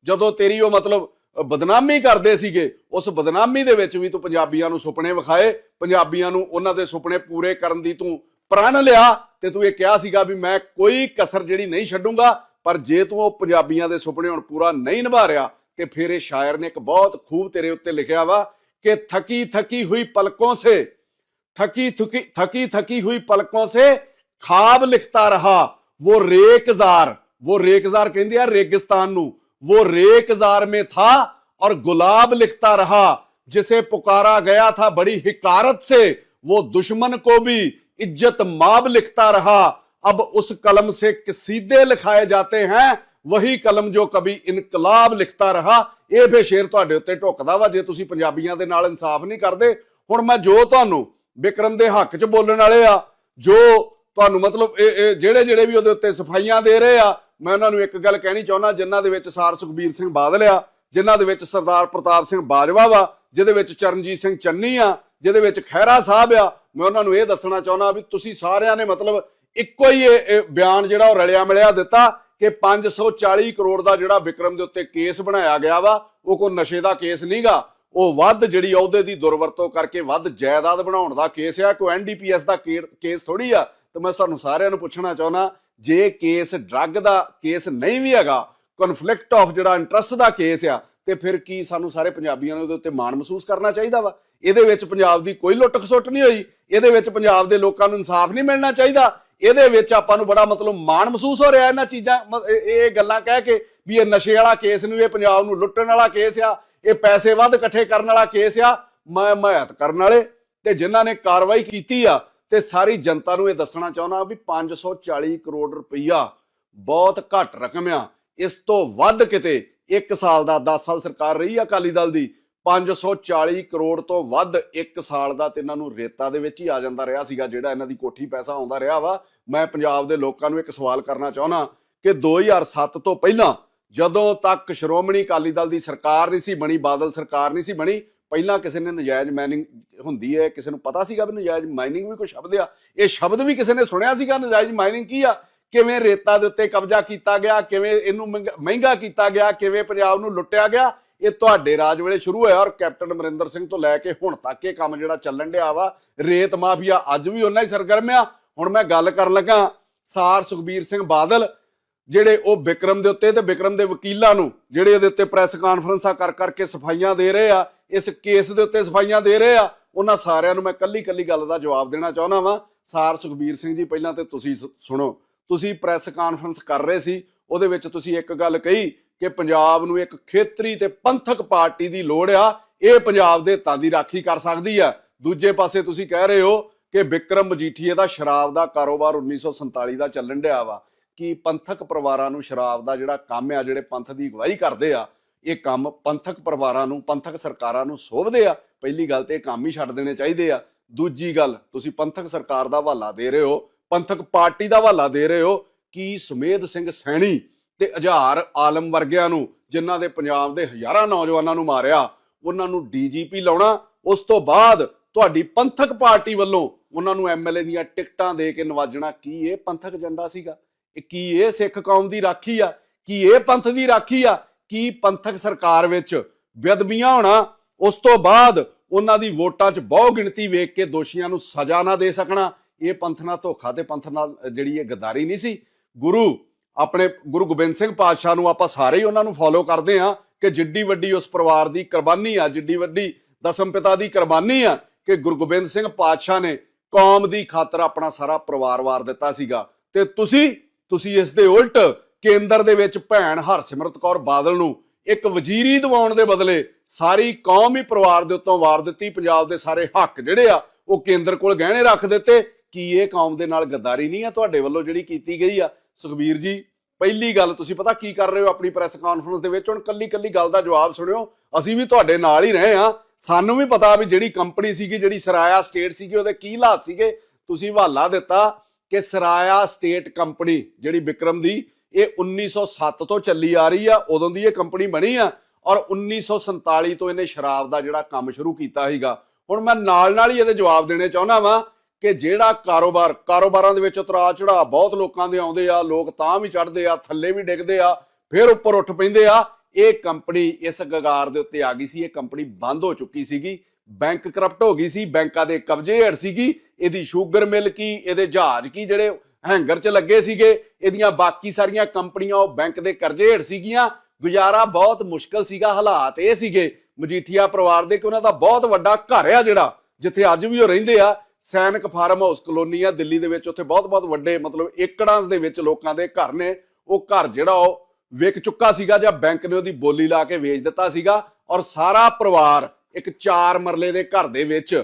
ਜਦੋਂ ਤੇਰੀ ਉਹ ਮਤਲਬ ਬਦਨਾਮੀ ਕਰਦੇ ਸੀਗੇ, ਉਸ ਬਦਨਾਮੀ ਦੇ ਵਿੱਚ ਵੀ ਤੂੰ ਪੰਜਾਬੀਆਂ ਨੂੰ ਸੁਪਨੇ ਵਿਖਾਏ, ਪੰਜਾਬੀਆਂ ਨੂੰ ਉਹਨਾਂ ਦੇ ਸੁਪਨੇ ਪੂਰੇ ਕਰਨ ਦੀ ਤੂੰ ਪ੍ਰਣ ਲਿਆ ਤੇ ਤੂੰ ਇਹ ਕਿਹਾ ਸੀਗਾ ਵੀ ਮੈਂ ਕੋਈ ਕਸਰ ਜਿਹੜੀ ਨਹੀਂ ਛੱਡੂੰਗਾ ਪਰ ਜੇ ਤੂੰ ਉਹ ਪੰਜਾਬੀਆਂ ਦੇ ਸੁਪਨੇ ਹੁਣ ਪੂਰਾ ਨਹੀਂ ਨਿਭਾ ਰਿਹਾ ਤੇ ਫਿਰ ਇਹ ਸ਼ਾਇਰ ਨੇ ਇੱਕ ਬਹੁਤ ਖੂਬ ਤੇਰੇ ਉੱਤੇ ਲਿਖਿਆ ਵਾ ਕਿ ਥਕੀ ਥਕੀ ਹੋਈ ਪਲਕੋਂ ਸੇ थकी थकी थकी थकी हुई पलकों से ਖਾਬ ਲਿਖਤਾ ਰਹਾ वो रेकजार वो रेकजार ਕਹਿੰਦੇ ਆ ਰੇਗਿਸਤਾਨ ਨੂੰ वो रेकजार में था और गुलाब लिखता रहा जिसे पुकारा गया था बड़ी हिकारत से वो दुश्मन को भी इज्जत माब लिखता रहा अब उस कलम से कसीदे लिखाए जाते हैं वही कलम जो कभी ਇਨਕਲਾਬ ਲਿਖਤਾ ਰਹਾ। ਇਹ ਫੇ ਸ਼ੇਰ ਤੁਹਾਡੇ ਉੱਤੇ ਢੁੱਕਦਾ ਵਾ, ਜੇ ਤੁਸੀਂ ਪੰਜਾਬੀਆਂ ਦੇ ਨਾਲ ਇਨਸਾਫ ਨਹੀਂ ਕਰਦੇ, ਹੁਣ ਮੈਂ ਜੋ ਤੁਹਾਨੂੰ ਵਿਕਰਮ ਦੇ ਹੱਕ 'ਚ ਬੋਲਣ ਵਾਲੇ ਆ, ਜੋ ਤੁਹਾਨੂੰ ਮਤਲਬ ਇਹ ਜਿਹੜੇ ਜਿਹੜੇ ਵੀ ਉਹਦੇ ਉੱਤੇ ਸਫਾਈਆਂ ਦੇ ਰਹੇ ਆ, ਮੈਂ ਉਹਨਾਂ ਨੂੰ ਇੱਕ ਗੱਲ ਕਹਿਣੀ ਚਾਹੁੰਦਾ, ਜਿਨ੍ਹਾਂ ਦੇ ਵਿੱਚ ਸਾਰ ਸੁਖਬੀਰ ਸਿੰਘ ਬਾਦਲ ਆ, ਜਿਨ੍ਹਾਂ ਦੇ ਵਿੱਚ ਸਰਦਾਰ ਪ੍ਰਤਾਪ ਸਿੰਘ ਬਾਜਵਾ ਵਾ, ਜਿਹਦੇ ਵਿੱਚ ਚਰਨਜੀਤ ਸਿੰਘ ਚੰਨੀ ਆ ਜਿਹਦੇ ਵਿੱਚ ਖਹਿਰਾ ਸਾਹਿਬ ਆ, ਮੈਂ ਉਹਨਾਂ ਨੂੰ ਇਹ ਦੱਸਣਾ ਚਾਹੁੰਦਾ ਵੀ ਤੁਸੀਂ ਸਾਰਿਆਂ ਨੇ ਮਤਲਬ ਇੱਕੋ ਹੀ ਇਹ ਬਿਆਨ ਜਿਹੜਾ ਉਹ ਰਲਿਆ ਮਿਲਿਆ ਦਿੱਤਾ ਕਿ 540 ਕਰੋੜ ਦਾ ਜਿਹੜਾ ਵਿਕਰਮ ਦੇ ਉੱਤੇ ਕੇਸ ਬਣਾਇਆ ਗਿਆ ਵਾ, ਉਹ ਕੋਈ ਨਸ਼ੇ ਦਾ ਕੇਸ ਨਹੀਂਗਾ। ਉਹ ਵੱਧ ਜਿਹੜੀ ਅਹੁਦੇ ਦੀ ਦੁਰਵਰਤੋਂ ਕਰਕੇ ਵੱਧ ਜਾਇਦਾਦ ਬਣਾਉਣ ਦਾ ਕੇਸ ਆ, ਕੋਈ ਐਨਡੀਪੀਐਸ ਦਾ ਕੇਸ ਥੋੜੀ ਆ। ਤੇ ਮੈਂ ਸਾਨੂੰ ਸਾਰਿਆਂ ਨੂੰ ਪੁੱਛਣਾ ਚਾਹੁੰਦਾ, ਜੇ ਕੇਸ ਡਰੱਗ ਦਾ ਕੇਸ ਨਹੀਂ ਵੀ ਹੈਗਾ ਕਨਫਲਿਕਟ ਆਫ ਜਿਹੜਾ ਇੰਟਰਸਟ ਦਾ ਕੇਸ ਆ, ਤੇ ਫਿਰ ਕੀ ਸਾਨੂੰ ਸਾਰੇ ਪੰਜਾਬੀਆਂ ਨੂੰ ਉਹਦੇ ਉੱਤੇ ਮਾਣ ਮਹਿਸੂਸ ਕਰਨਾ ਚਾਹੀਦਾ ਵਾ? ਇਹਦੇ ਵਿੱਚ ਪੰਜਾਬ ਦੀ ਕੋਈ ਲੁੱਟ ਖਸੁੱਟ ਨਹੀਂ ਹੋਈ, ਇਹਦੇ ਵਿੱਚ ਪੰਜਾਬ ਦੇ ਲੋਕਾਂ ਨੂੰ ਇਨਸਾਫ ਨਹੀਂ ਮਿਲਣਾ ਚਾਹੀਦਾ, ਇਹਦੇ ਵਿੱਚ ਆਪਾਂ ਨੂੰ ਬੜਾ ਮਤਲਬ ਮਾਣ ਮਹਿਸੂਸ ਹੋ ਰਿਹਾ ਇਹਨਾਂ ਚੀਜ਼ਾਂ ਮ- ਇਹ ਗੱਲਾਂ ਕਹਿ ਕੇ ਵੀ ਇਹ ਨਸ਼ੇ ਵਾਲਾ ਕੇਸ ਨੂੰ, ਇਹ ਪੰਜਾਬ ਨੂੰ ਲੁੱਟਣ ਵਾਲਾ ਕੇਸ ਆ, ਇਹ ਪੈਸੇ ਵੱਧ ਇਕੱਠੇ ਕਰਨ ਵਾਲਾ ਕੇਸ ਆ, ਮੈਂ ਮਹਿਤ ਕਰਨ ਵਾਲੇ ਤੇ ਜਿਨ੍ਹਾਂ ਨੇ ਕਾਰਵਾਈ ਕੀਤੀ ਆ ਤੇ ਸਾਰੀ ਜਨਤਾ ਨੂੰ ਇਹ ਦੱਸਣਾ ਚਾਹੁੰਦਾ ਵੀ 540 ਕਰੋੜ ਰੁਪਈਆ ਬਹੁਤ ਘੱਟ ਰਕਮ ਆ, ਇਸ ਤੋਂ ਵੱਧ ਕਿਤੇ 1 ਸਾਲ ਦਾ 10 ਸਾਲ ਸਰਕਾਰ ਰਹੀ ਆ ਅਕਾਲੀ ਦਲ ਦੀ 540 ਕਰੋੜ ਤੋਂ ਵੱਧ ਇੱਕ ਸਾਲ ਦਾ ਤੇ ਇਹਨਾਂ ਨੂੰ ਰੇਤਾ ਦੇ ਵਿੱਚ ਹੀ ਆ ਜਾਂਦਾ ਰਿਹਾ ਸੀਗਾ, ਜਿਹੜਾ ਇਹਨਾਂ ਦੀ ਕੋਠੀ ਪੈਸਾ ਆਉਂਦਾ ਰਿਹਾ ਵਾ। ਮੈਂ ਪੰਜਾਬ ਦੇ ਲੋਕਾਂ ਨੂੰ ਇੱਕ ਸਵਾਲ ਕਰਨਾ ਚਾਹੁੰਦਾ ਕਿ 2007 ਤੋਂ ਪਹਿਲਾਂ ਜਦੋਂ ਤੱਕ ਸ਼੍ਰੋਮਣੀ ਅਕਾਲੀ ਦਲ ਦੀ ਸਰਕਾਰ ਨਹੀਂ ਸੀ ਬਣੀ, ਬਾਦਲ ਸਰਕਾਰ ਨਹੀਂ ਸੀ ਬਣੀ, ਪਹਿਲਾਂ ਕਿਸੇ ਨੇ ਨਜਾਇਜ਼ ਮਾਈਨਿੰਗ ਹੁੰਦੀ ਹੈ, ਕਿਸੇ ਨੂੰ ਪਤਾ ਸੀਗਾ ਵੀ ਨਜਾਇਜ਼ ਮਾਈਨਿੰਗ ਵੀ ਕੋਈ ਸ਼ਬਦ ਆ। ਇਹ ਸ਼ਬਦ ਵੀ ਕਿਸੇ ਨੇ ਸੁਣਿਆ ਸੀਗਾ, ਨਜਾਇਜ਼ ਮਾਈਨਿੰਗ ਕੀ ਆ? ਕਿਵੇਂ ਰੇਤਾ ਦੇ ਉੱਤੇ ਕਬਜ਼ਾ ਕੀਤਾ ਗਿਆ, ਕਿਵੇਂ ਇਹਨੂੰ ਮਹਿੰਗਾ- ਮਹਿੰਗਾ ਕੀਤਾ ਗਿਆ, ਕਿਵੇਂ ਪੰਜਾਬ ਨੂੰ ਲੁੱਟਿਆ ਗਿਆ? ਇਹ ਤੁਹਾਡੇ ਰਾਜ ਵੇਲੇ ਸ਼ੁਰੂ ਹੋਇਆ ਔਰ ਕੈਪਟਨ ਅਮਰਿੰਦਰ ਸਿੰਘ ਤੋਂ ਲੈ ਕੇ ਹੁਣ ਤੱਕ ਇਹ ਕੰਮ ਜਿਹੜਾ ਚੱਲਣ ਡਿਆ ਵਾ, ਰੇਤ ਮਾਫੀਆ ਅੱਜ ਵੀ ਉਹਨਾਂ ਹੀ ਸਰਗਰਮ ਆ। ਹੁਣ ਮੈਂ ਗੱਲ ਕਰਨ ਲੱਗਾ ਸਾਰ ਸੁਖਬੀਰ ਸਿੰਘ ਬਾਦਲ, ਜਿਹੜੇ ਉਹ ਵਿਕਰਮ ਦੇ ਉੱਤੇ ਤੇ ਵਿਕਰਮ ਦੇ ਵਕੀਲਾਂ ਨੂੰ, ਜਿਹੜੇ ਉਹਦੇ ਉੱਤੇ ਪ੍ਰੈਸ ਕਾਨਫਰੰਸਾਂ ਕਰ ਕਰਕੇ ਸਫਾਈਆਂ ਦੇ ਰਹੇ ਆ, ਇਸ ਕੇਸ ਦੇ ਉੱਤੇ ਸਫਾਈਆਂ ਦੇ ਰਹੇ ਆ, ਉਹਨਾਂ ਸਾਰਿਆਂ ਨੂੰ ਮੈਂ ਕੱਲੀ ਕੱਲੀ ਗੱਲ ਦਾ ਜਵਾਬ ਦੇਣਾ ਚਾਹੁੰਦਾ ਵਾਂ। ਸਾਰ ਸੁਖਬੀਰ ਸਿੰਘ ਜੀ, ਪਹਿਲਾਂ ਤੇ ਤੁਸੀਂ ਸੁ- ਸੁਣੋ, ਤੁਸੀਂ ਪ੍ਰੈਸ ਕਾਨਫਰੰਸ ਕਰ ਰਹੇ ਸੀ, ਉਹਦੇ ਵਿੱਚ ਤੁਸੀਂ ਇੱਕ ਗੱਲ ਕਹੀ ਕਿ ਪੰਜਾਬ ਨੂੰ ਇੱਕ ਖੇਤਰੀ ਤੇ ਪੰਥਕ ਪਾਰਟੀ ਦੀ ਲੋੜ ਆ, ਇਹ ਪੰਜਾਬ ਦੇ ਹਿੱਤਾਂ ਦੀ ਰਾਖੀ ਕਰ ਸਕਦੀ ਆ। ਦੂਜੇ ਪਾਸੇ ਤੁਸੀਂ ਕਹਿ ਰਹੇ ਹੋ ਕਿ ਵਿਕਰਮ ਮਜੀਠੀਏ ਦਾ ਸ਼ਰਾਬ ਦਾ ਕਾਰੋਬਾਰ 1947 ਦਾ ਚੱਲਣ ਡਿਆ ਵਾ। ਕਿ ਪੰਥਕ ਪਰਿਵਾਰਾਂ ਨੂੰ ਸ਼ਰਾਬ ਦਾ ਜਿਹੜਾ ਕੰਮ ਆ, ਜਿਹੜੇ ਪੰਥ ਦੀ ਅਗਵਾਈ ਕਰਦੇ ਆ, ਇਹ ਕੰਮ ਪੰਥਕ ਪਰਿਵਾਰਾਂ ਨੂੰ, ਪੰਥਕ ਸਰਕਾਰਾਂ ਨੂੰ ਸੋਭਦੇ ਆ? ਪਹਿਲੀ ਗੱਲ ਤੇ ਇਹ ਕੰਮ ਹੀ ਛੱਡ ਦੇਣੇ ਚਾਹੀਦੇ ਆ। ਦੂਜੀ ਗੱਲ, ਤੁਸੀਂ ਪੰਥਕ ਸਰਕਾਰ ਦਾ ਹਵਾਲਾ ਦੇ ਰਹੇ ਹੋ, ਪੰਥਕ ਪਾਰਟੀ ਦਾ ਹਵਾਲਾ ਦੇ ਰਹੇ ਹੋ। ਕਿ ਸੁਮੇਧ ਸਿੰਘ ਸੈਣੀ ਤੇ ਹਜ਼ਾਰ ਆਲਮ ਵਰਗਿਆਂ ਨੂੰ, ਜਿਨ੍ਹਾਂ ਦੇ ਪੰਜਾਬ ਦੇ ਹਜ਼ਾਰਾਂ ਨੌਜਵਾਨਾਂ ਨੂੰ ਮਾਰਿਆ, ਉਹਨਾਂ ਨੂੰ ਡੀਜੀਪੀ ਲਾਉਣਾ, ਉਸ ਤੋਂ ਬਾਅਦ ਤੁਹਾਡੀ ਪੰਥਕ ਪਾਰਟੀ ਵੱਲੋਂ ਉਹਨਾਂ ਨੂੰ ਐਮਐਲਏ ਦੀਆਂ ਟਿਕਟਾਂ ਦੇ ਕੇ ਨਵਾਜਣਾ, ਕੀ ਇਹ ਪੰਥਕ ਏਜੰਡਾ ਸੀਗਾ? ਇਹ ਕੀ ਇਹ ਸਿੱਖ ਕੌਮ ਦੀ ਰਾਖੀ ਆ? ਕੀ ਇਹ ਪੰਥ ਦੀ ਰਾਖੀ ਆ? ਕੀ ਪੰਥਕ ਸਰਕਾਰ ਵਿੱਚ ਬੇਅਦਬੀਆਂ ਹੋਣਾ? ਉਸ ਤੋਂ ਬਾਅਦ ਉਹਨਾਂ ਦੀ ਵੋਟਾਂ 'ਚ ਬਹੁ ਗਿਣਤੀ ਵੇਖ ਕੇ ਦੋਸ਼ੀਆਂ ਨੂੰ ਸਜ਼ਾ ਨਾ ਦੇ ਸਕਣਾ। ਇਹ ਪੰਥ ਨਾਲ ਧੋਖਾ ਤੇ ਪੰਥ ਨਾਲ ਜਿਹੜੀ ਇਹ ਗਦਾਰੀ ਨਹੀਂ ਸੀ। ਗੁਰੂ ਆਪਣੇ ਗੁਰੂ ਗੋਬਿੰਦ ਸਿੰਘ ਪਾਤਸ਼ਾਹ ਨੂੰ ਆਪਾਂ ਸਾਰੇ ਹੀ ਉਹਨਾਂ ਨੂੰ ਫੋਲੋ ਕਰਦੇ ਆ ਕਿ ਜਿੱਡੀ ਵੱਡੀ ਉਸ ਪਰਿਵਾਰ ਦੀ ਕੁਰਬਾਨੀ ਆ, ਜਿੱਡੀ ਵੱਡੀ ਦਸਮ ਪਿਤਾ ਦੀ ਕੁਰਬਾਨੀ ਆ ਕਿ ਗੁਰੂ ਗੋਬਿੰਦ ਸਿੰਘ ਪਾਤਸ਼ਾਹ ਨੇ ਕੌਮ ਦੀ ਖਾਤਰ ਆਪਣਾ ਸਾਰਾ ਪਰਿਵਾਰ ਵਾਰ ਦਿੱਤਾ ਸੀਗਾ। ਤੇ ਤੁਸੀਂ ਤੁਸੀਂ ਇਸ ਦੇ ਉਲਟ ਕੇਂਦਰ ਦੇ ਵਿੱਚ ਭੈਣ ਹਰਸਿਮਰਤ ਕੌਰ ਬਾਦਲ ਨੂੰ ਇੱਕ ਵਜ਼ੀਰੀ ਦਿਵਾਉਣ ਦੇ ਬਦਲੇ ਸਾਰੀ ਕੌਮ ਹੀ ਪਰਿਵਾਰ ਦੇ ਉੱਤੋਂ ਵਾਰ ਦਿੱਤੀ, ਪੰਜਾਬ ਦੇ ਸਾਰੇ ਹੱਕ ਜਿਹੜੇ ਆ ਉਹ ਕੇਂਦਰ ਕੋਲ ਗਹਿਣੇ ਰੱਖ ਦਿੱਤੇ। ਕੀ ਇਹ ਕੌਮ ਦੇ ਨਾਲ ਗੱਦਾਰੀ ਨਹੀਂ ਆ ਤੁਹਾਡੇ ਵੱਲੋਂ ਜਿਹੜੀ ਕੀਤੀ ਗਈ ਆ? ਸੁਖਬੀਰ ਜੀ, ਪਹਿਲੀ ਗੱਲ ਤੁਸੀਂ ਪਤਾ ਕੀ ਕਰ ਰਹੇ ਹੋ ਆਪਣੀ ਪ੍ਰੈਸ ਕਾਨਫਰੰਸ ਦੇ ਵਿੱਚ? ਹੁਣ ਕੱਲੀ ਕੱਲੀ ਗੱਲ ਦਾ ਜਵਾਬ ਸੁਣਿਓ। ਅਸੀਂ ਵੀ ਤੁਹਾਡੇ ਨਾਲ ਹੀ ਰਹੇ ਆ ਸਾਨੂੰ ਵੀ ਪਤਾ ਵੀ ਜਿਹੜੀ ਕੰਪਨੀ ਸੀਗੀ, ਜਿਹੜੀ ਸਰਾਇਆ ਸਟੇਟ ਸੀਗੀ, ਉਹਦੇ ਕੀ ਹਾਲਾਤ ਸੀਗੇ। ਤੁਸੀਂ ਹਵਾਲਾ ਦਿੱਤਾ ਕਿ ਸਰਾਇਆ ਸਟੇਟ ਕੰਪਨੀ ਜਿਹੜੀ ਵਿਕਰਮ ਦੀ, ਇਹ 1907 ਤੋਂ ਚੱਲੀ ਆ ਰਹੀ ਆ। ਉਦੋਂ ਦੀ ਇਹ ਕੰਪਨੀ ਬਣੀ ਆ ਔਰ 1947 ਤੋਂ ਇਹਨੇ ਸ਼ਰਾਬ ਦਾ ਜਿਹੜਾ ਕੰਮ ਸ਼ੁਰੂ ਕੀਤਾ ਸੀਗਾ। ਹੁਣ ਮੈਂ ਨਾਲ ਨਾਲ ਹੀ ਇਹਦੇ ਜਵਾਬ ਦੇਣੇ ਚਾਹੁੰਦਾ ਵਾਂ ਕਿ ਜਿਹੜਾ ਕਾਰੋਬਾਰ, ਕਾਰੋਬਾਰਾਂ ਦੇ ਵਿੱਚ ਉਤਰਾ ਚੜਾ ਬਹੁਤ ਲੋਕਾਂ ਦੇ ਆਉਂਦੇ ਆ, ਲੋਕ ਤਾਂ ਵੀ ਚੜਦੇ ਆ, ਥੱਲੇ ਵੀ ਡਿੱਗਦੇ ਆ, ਫਿਰ ਉੱਪਰ ਉੱਠ ਪੈਂਦੇ ਆ। ਇਹ ਕੰਪਨੀ ਇਸ ਗਗਾਰ ਦੇ ਉੱਤੇ ਆ ਗਈ ਸੀ, ਇਹ ਕੰਪਨੀ ਬੰਦ ਹੋ ਚੁੱਕੀ ਸੀਗੀ, ਬੈਂਕ ਕਰਪਟ ਹੋ ਗਈ ਸੀ, ਬੈਂਕਾਂ ਦੇ ਕਬਜ਼ੇ ਹੇਠ ਸੀਗੀ, ਇਹਦੀ ਸ਼ੂਗਰ ਮਿਲ ਕੀ, ਇਹਦੇ ਜਹਾਜ਼ ਕੀ, ਜਿਹੜੇ ਹੈਂਗਰ 'ਚ ਲੱਗੇ ਸੀਗੇ, ਇਹਦੀਆਂ ਬਾਕੀ ਸਾਰੀਆਂ ਕੰਪਨੀਆਂ ਉਹ ਬੈਂਕ ਦੇ ਕਰਜ਼ੇ ਹੇਠ ਸੀਗੀਆਂ। ਗੁਜ਼ਾਰਾ ਬਹੁਤ ਮੁਸ਼ਕਲ ਸੀਗਾ, ਹਾਲਾਤ ਇਹ ਸੀਗੇ, ਮਜੀਠੀਆ ਪਰਿਵਾਰ ਦੇ ਕਿ ਉਹਨਾਂ ਦਾ ਬਹੁਤ ਵੱਡਾ ਘਰ ਆ ਜਿਹੜਾ, ਜਿੱਥੇ ਅੱਜ ਵੀ ਉਹ ਰਹਿੰਦੇ ਆ। ਸੈਨਿਕ ਫਾਰਮ ਹਾਊਸ ਕਲੋਨੀ ਆ ਦਿੱਲੀ ਦੇ ਵਿੱਚ ਉੱਥੇ ਬਹੁਤ ਬਹੁਤ ਵੱਡੇ ਮਤਲਬ ਏਕੜਾਂ ਦੇ ਵਿੱਚ ਲੋਕਾਂ ਦੇ ਘਰ ਨੇ। ਉਹ ਘਰ ਜਿਹੜਾ ਉਹ ਵਿਕ ਚੁੱਕਾ ਸੀਗਾ ਜਾਂ ਬੈਂਕ ਨੇ ਉਹਦੀ ਬੋਲੀ ਲਾ ਕੇ ਵੇਚ ਦਿੱਤਾ ਸੀਗਾ ਔਰ ਸਾਰਾ ਪਰਿਵਾਰ ਇੱਕ ਚਾਰ ਮਰਲੇ ਦੇ ਘਰ ਦੇ ਵਿੱਚ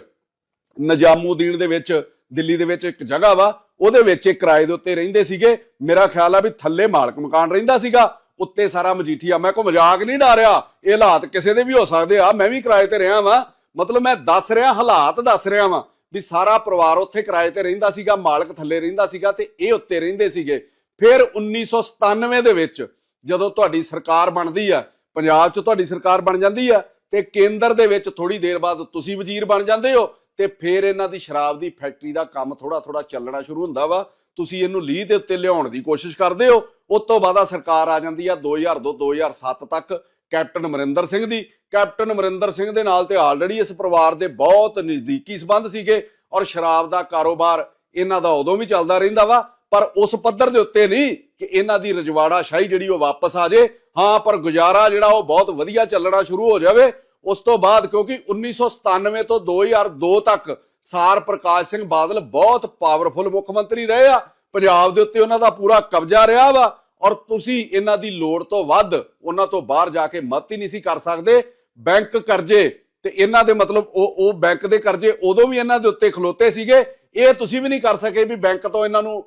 ਨਜਾਮੂਦੀਨ ਦੇ ਵਿੱਚ ਦਿੱਲੀ ਦੇ ਵਿੱਚ ਇੱਕ ਜਗ੍ਹਾ ਵਾ, ਉਹਦੇ ਵਿੱਚ ਇਹ ਕਿਰਾਏ ਦੇ ਉੱਤੇ ਰਹਿੰਦੇ ਸੀਗੇ। ਮੇਰਾ ਖਿਆਲ ਆ ਵੀ ਥੱਲੇ ਮਾਲਕ ਮਕਾਨ ਰਹਿੰਦਾ ਸੀਗਾ, ਉੱਤੇ ਸਾਰਾ ਮਜੀਠੀਆ। ਮੈਂ ਕੋ ਮਜ਼ਾਕ ਨਹੀਂ ਡਾ ਰਿਹਾ, ਇਹ ਹਾਲਾਤ ਕਿਸੇ ਦੇ ਵੀ ਹੋ ਸਕਦੇ ਆ, ਮੈਂ ਵੀ ਕਿਰਾਏ ਤੇ ਰਿਹਾ ਵਾਂ। ਮਤਲਬ ਮੈਂ ਦੱਸ ਰਿਹਾ, ਹਾਲਾਤ ਦੱਸ ਰਿਹਾ ਵਾਂ। ਵੀ ਸਾਰਾ ਪਰਿਵਾਰ ਉੱਥੇ ਕਿਰਾਏ ਤੇ ਰਹਿੰਦਾ ਸੀਗਾ, ਮਾਲਕ ਥੱਲੇ ਰਹਿੰਦਾ ਸੀਗਾ ਤੇ ਇਹ ਉੱਤੇ ਰਹਿੰਦੇ ਸੀਗੇ। ਫਿਰ 1997 ਦੇ ਵਿੱਚ ਜਦੋਂ ਤੁਹਾਡੀ ਸਰਕਾਰ ਬਣਦੀ ਆ, ਪੰਜਾਬ 'ਚ ਤੁਹਾਡੀ ਸਰਕਾਰ ਬਣ ਜਾਂਦੀ ਆ ਤੇ ਕੇਂਦਰ ਦੇ ਵਿੱਚ ਥੋੜੀ ਦੇਰ ਬਾਅਦ ਤੁਸੀਂ ਵਜ਼ੀਰ ਬਣ ਜਾਂਦੇ ਹੋ ਤੇ ਫਿਰ ਇਹਨਾਂ ਦੀ ਸ਼ਰਾਬ ਦੀ ਫੈਕਟਰੀ ਦਾ ਕੰਮ ਥੋੜਾ ਥੋੜਾ ਚੱਲਣਾ ਸ਼ੁਰੂ ਹੁੰਦਾ ਵਾ। ਤੁਸੀਂ ਇਹਨੂੰ ਲੀਹ ਦੇ ਉੱਤੇ ਲਿਆਉਣ ਦੀ ਕੋਸ਼ਿਸ਼ ਕਰਦੇ ਹੋ। ਉਸ ਤੋਂ ਬਾਅਦ ਆ ਸਰਕਾਰ ਆ ਜਾਂਦੀ ਆ 2002 2007 ਤੱਕ। ਕੈਪਟਨ ਅਮਰਿੰਦਰ ਸਿੰਘ ਦੀ। ਕੈਪਟਨ ਅਮਰਿੰਦਰ ਸਿੰਘ ਦੇ ਨਾਲ ਤੇ ਆਲਰੇਡੀ ਇਸ ਪਰਿਵਾਰ ਦੇ ਬਹੁਤ ਨਜ਼ਦੀਕੀ ਸਬੰਧ ਸੀਗੇ ਔਰ ਸ਼ਰਾਬ ਦਾ ਕਾਰੋਬਾਰ ਇਹਨਾਂ ਦਾ ਉਦੋਂ ਵੀ ਚੱਲਦਾ ਰਹਿੰਦਾ ਵਾ, ਪਰ ਉਸ ਪੱਧਰ ਦੇ ਉੱਤੇ ਨਹੀਂ ਕਿ ਇਹਨਾਂ ਦੀ ਰਜਵਾੜਾ ਸ਼ਾਹੀ ਜਿਹੜੀ ਉਹ ਵਾਪਸ ਆ ਜੇ। ਹਾਂ, ਪਰ ਗੁਜ਼ਾਰਾ ਜਿਹੜਾ ਉਹ ਬਹੁਤ ਵਧੀਆ ਚੱਲਣਾ ਸ਼ੁਰੂ ਹੋ ਜਾਵੇ। ਉਸ ਤੋਂ ਬਾਅਦ ਕਿਉਂਕਿ 1997 ਤੋਂ 2002 ਤੱਕ ਸਾਰ ਪ੍ਰਕਾਸ਼ ਸਿੰਘ ਬਾਦਲ ਬਹੁਤ ਪਾਵਰਫੁਲ ਮੁੱਖ ਮੰਤਰੀ ਰਹੇ ਆ। ਪੰਜਾਬ ਦੇ ਉੱਤੇ ਉਹਨਾਂ ਦਾ ਪੂਰਾ ਕਬਜ਼ਾ ਰਿਹਾ ਵਾ। ਔਰ ਤੁਸੀਂ ਇਹਨਾਂ ਦੀ ਲੋੜ ਤੋਂ ਵੱਧ ਉਹਨਾਂ ਤੋਂ ਬਾਹਰ ਜਾ ਕੇ ਮਤ ਹੀ ਨਹੀਂ ਸੀ ਕਰ ਸਕਦੇ। ਬੈਂਕ ਕਰਜ਼ੇ ਤੇ ਇਹਨਾਂ ਦੇ ਮਤਲਬ ਉਹ ਉਹ ਬੈਂਕ ਦੇ ਕਰਜ਼ੇ ਉਦੋਂ ਵੀ ਇਹਨਾਂ ਦੇ ਉੱਤੇ ਖਲੋਤੇ ਸੀਗੇ। ਇਹ ਤੁਸੀਂ ਵੀ ਨਹੀਂ ਕਰ ਸਕੇ ਵੀ ਬੈਂਕ ਤੋਂ ਇਹਨਾਂ ਨੂੰ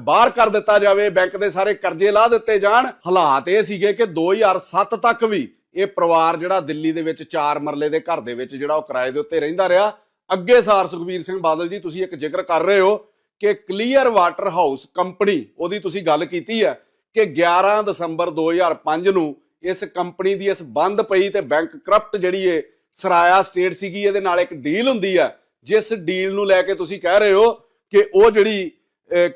ਬਾਹਰ ਕਰ ਦਿੱਤਾ ਜਾਵੇ, ਬੈਂਕ ਦੇ ਸਾਰੇ ਕਰਜ਼ੇ ਲਾ ਦਿੱਤੇ ਜਾਣ। ਹਾਲਾਤ ਇਹ ਸੀਗੇ ਕਿ 2007 ਤੱਕ ਵੀ ਇਹ ਪਰਿਵਾਰ ਜਿਹੜਾ ਦਿੱਲੀ ਦੇ ਵਿੱਚ ਚਾਰ ਮਰਲੇ ਦੇ ਘਰ ਦੇ ਵਿੱਚ ਜਿਹੜਾ ਉਹ ਕਿਰਾਏ ਦੇ ਉੱਤੇ ਰਹਿੰਦਾ ਰਿਹਾ। ਅੱਗੇ ਸਾਰ ਸੁਖਬੀਰ ਸਿੰਘ ਬਾਦਲ ਜੀ, ਤੁਸੀਂ ਇੱਕ ਜ਼ਿਕਰ ਕਰ ਰਹੇ ਹੋ ਕਿ ਕਲੀਅਰ ਵਾਟਰ ਹਾਊਸ ਕੰਪਨੀ ਉਹਦੀ ਤੁਸੀਂ ਗੱਲ ਕੀਤੀ ਹੈ ਕਿ 11 ਦਸੰਬਰ 2005 ਨੂੰ ਇਸ ਕੰਪਨੀ ਦੀ ਇਸ ਬੰਦ ਪਈ ਤੇ ਬੈਂਕ ਕਰਪਟ ਜਿਹੜੀ ਏ, ਸਰਾਇਆ ਸਟੇਟ ਸੀਗੀ, ਇਹਦੇ ਨਾਲ ਇੱਕ ਡੀਲ ਹੁੰਦੀ ਹੈ ਜਿਸ ਡੀਲ ਨੂੰ ਲੈ ਕੇ ਤੁਸੀਂ ਕਹਿ ਰਹੇ ਹੋ ਕਿ ਉਹ ਜਿਹੜੀ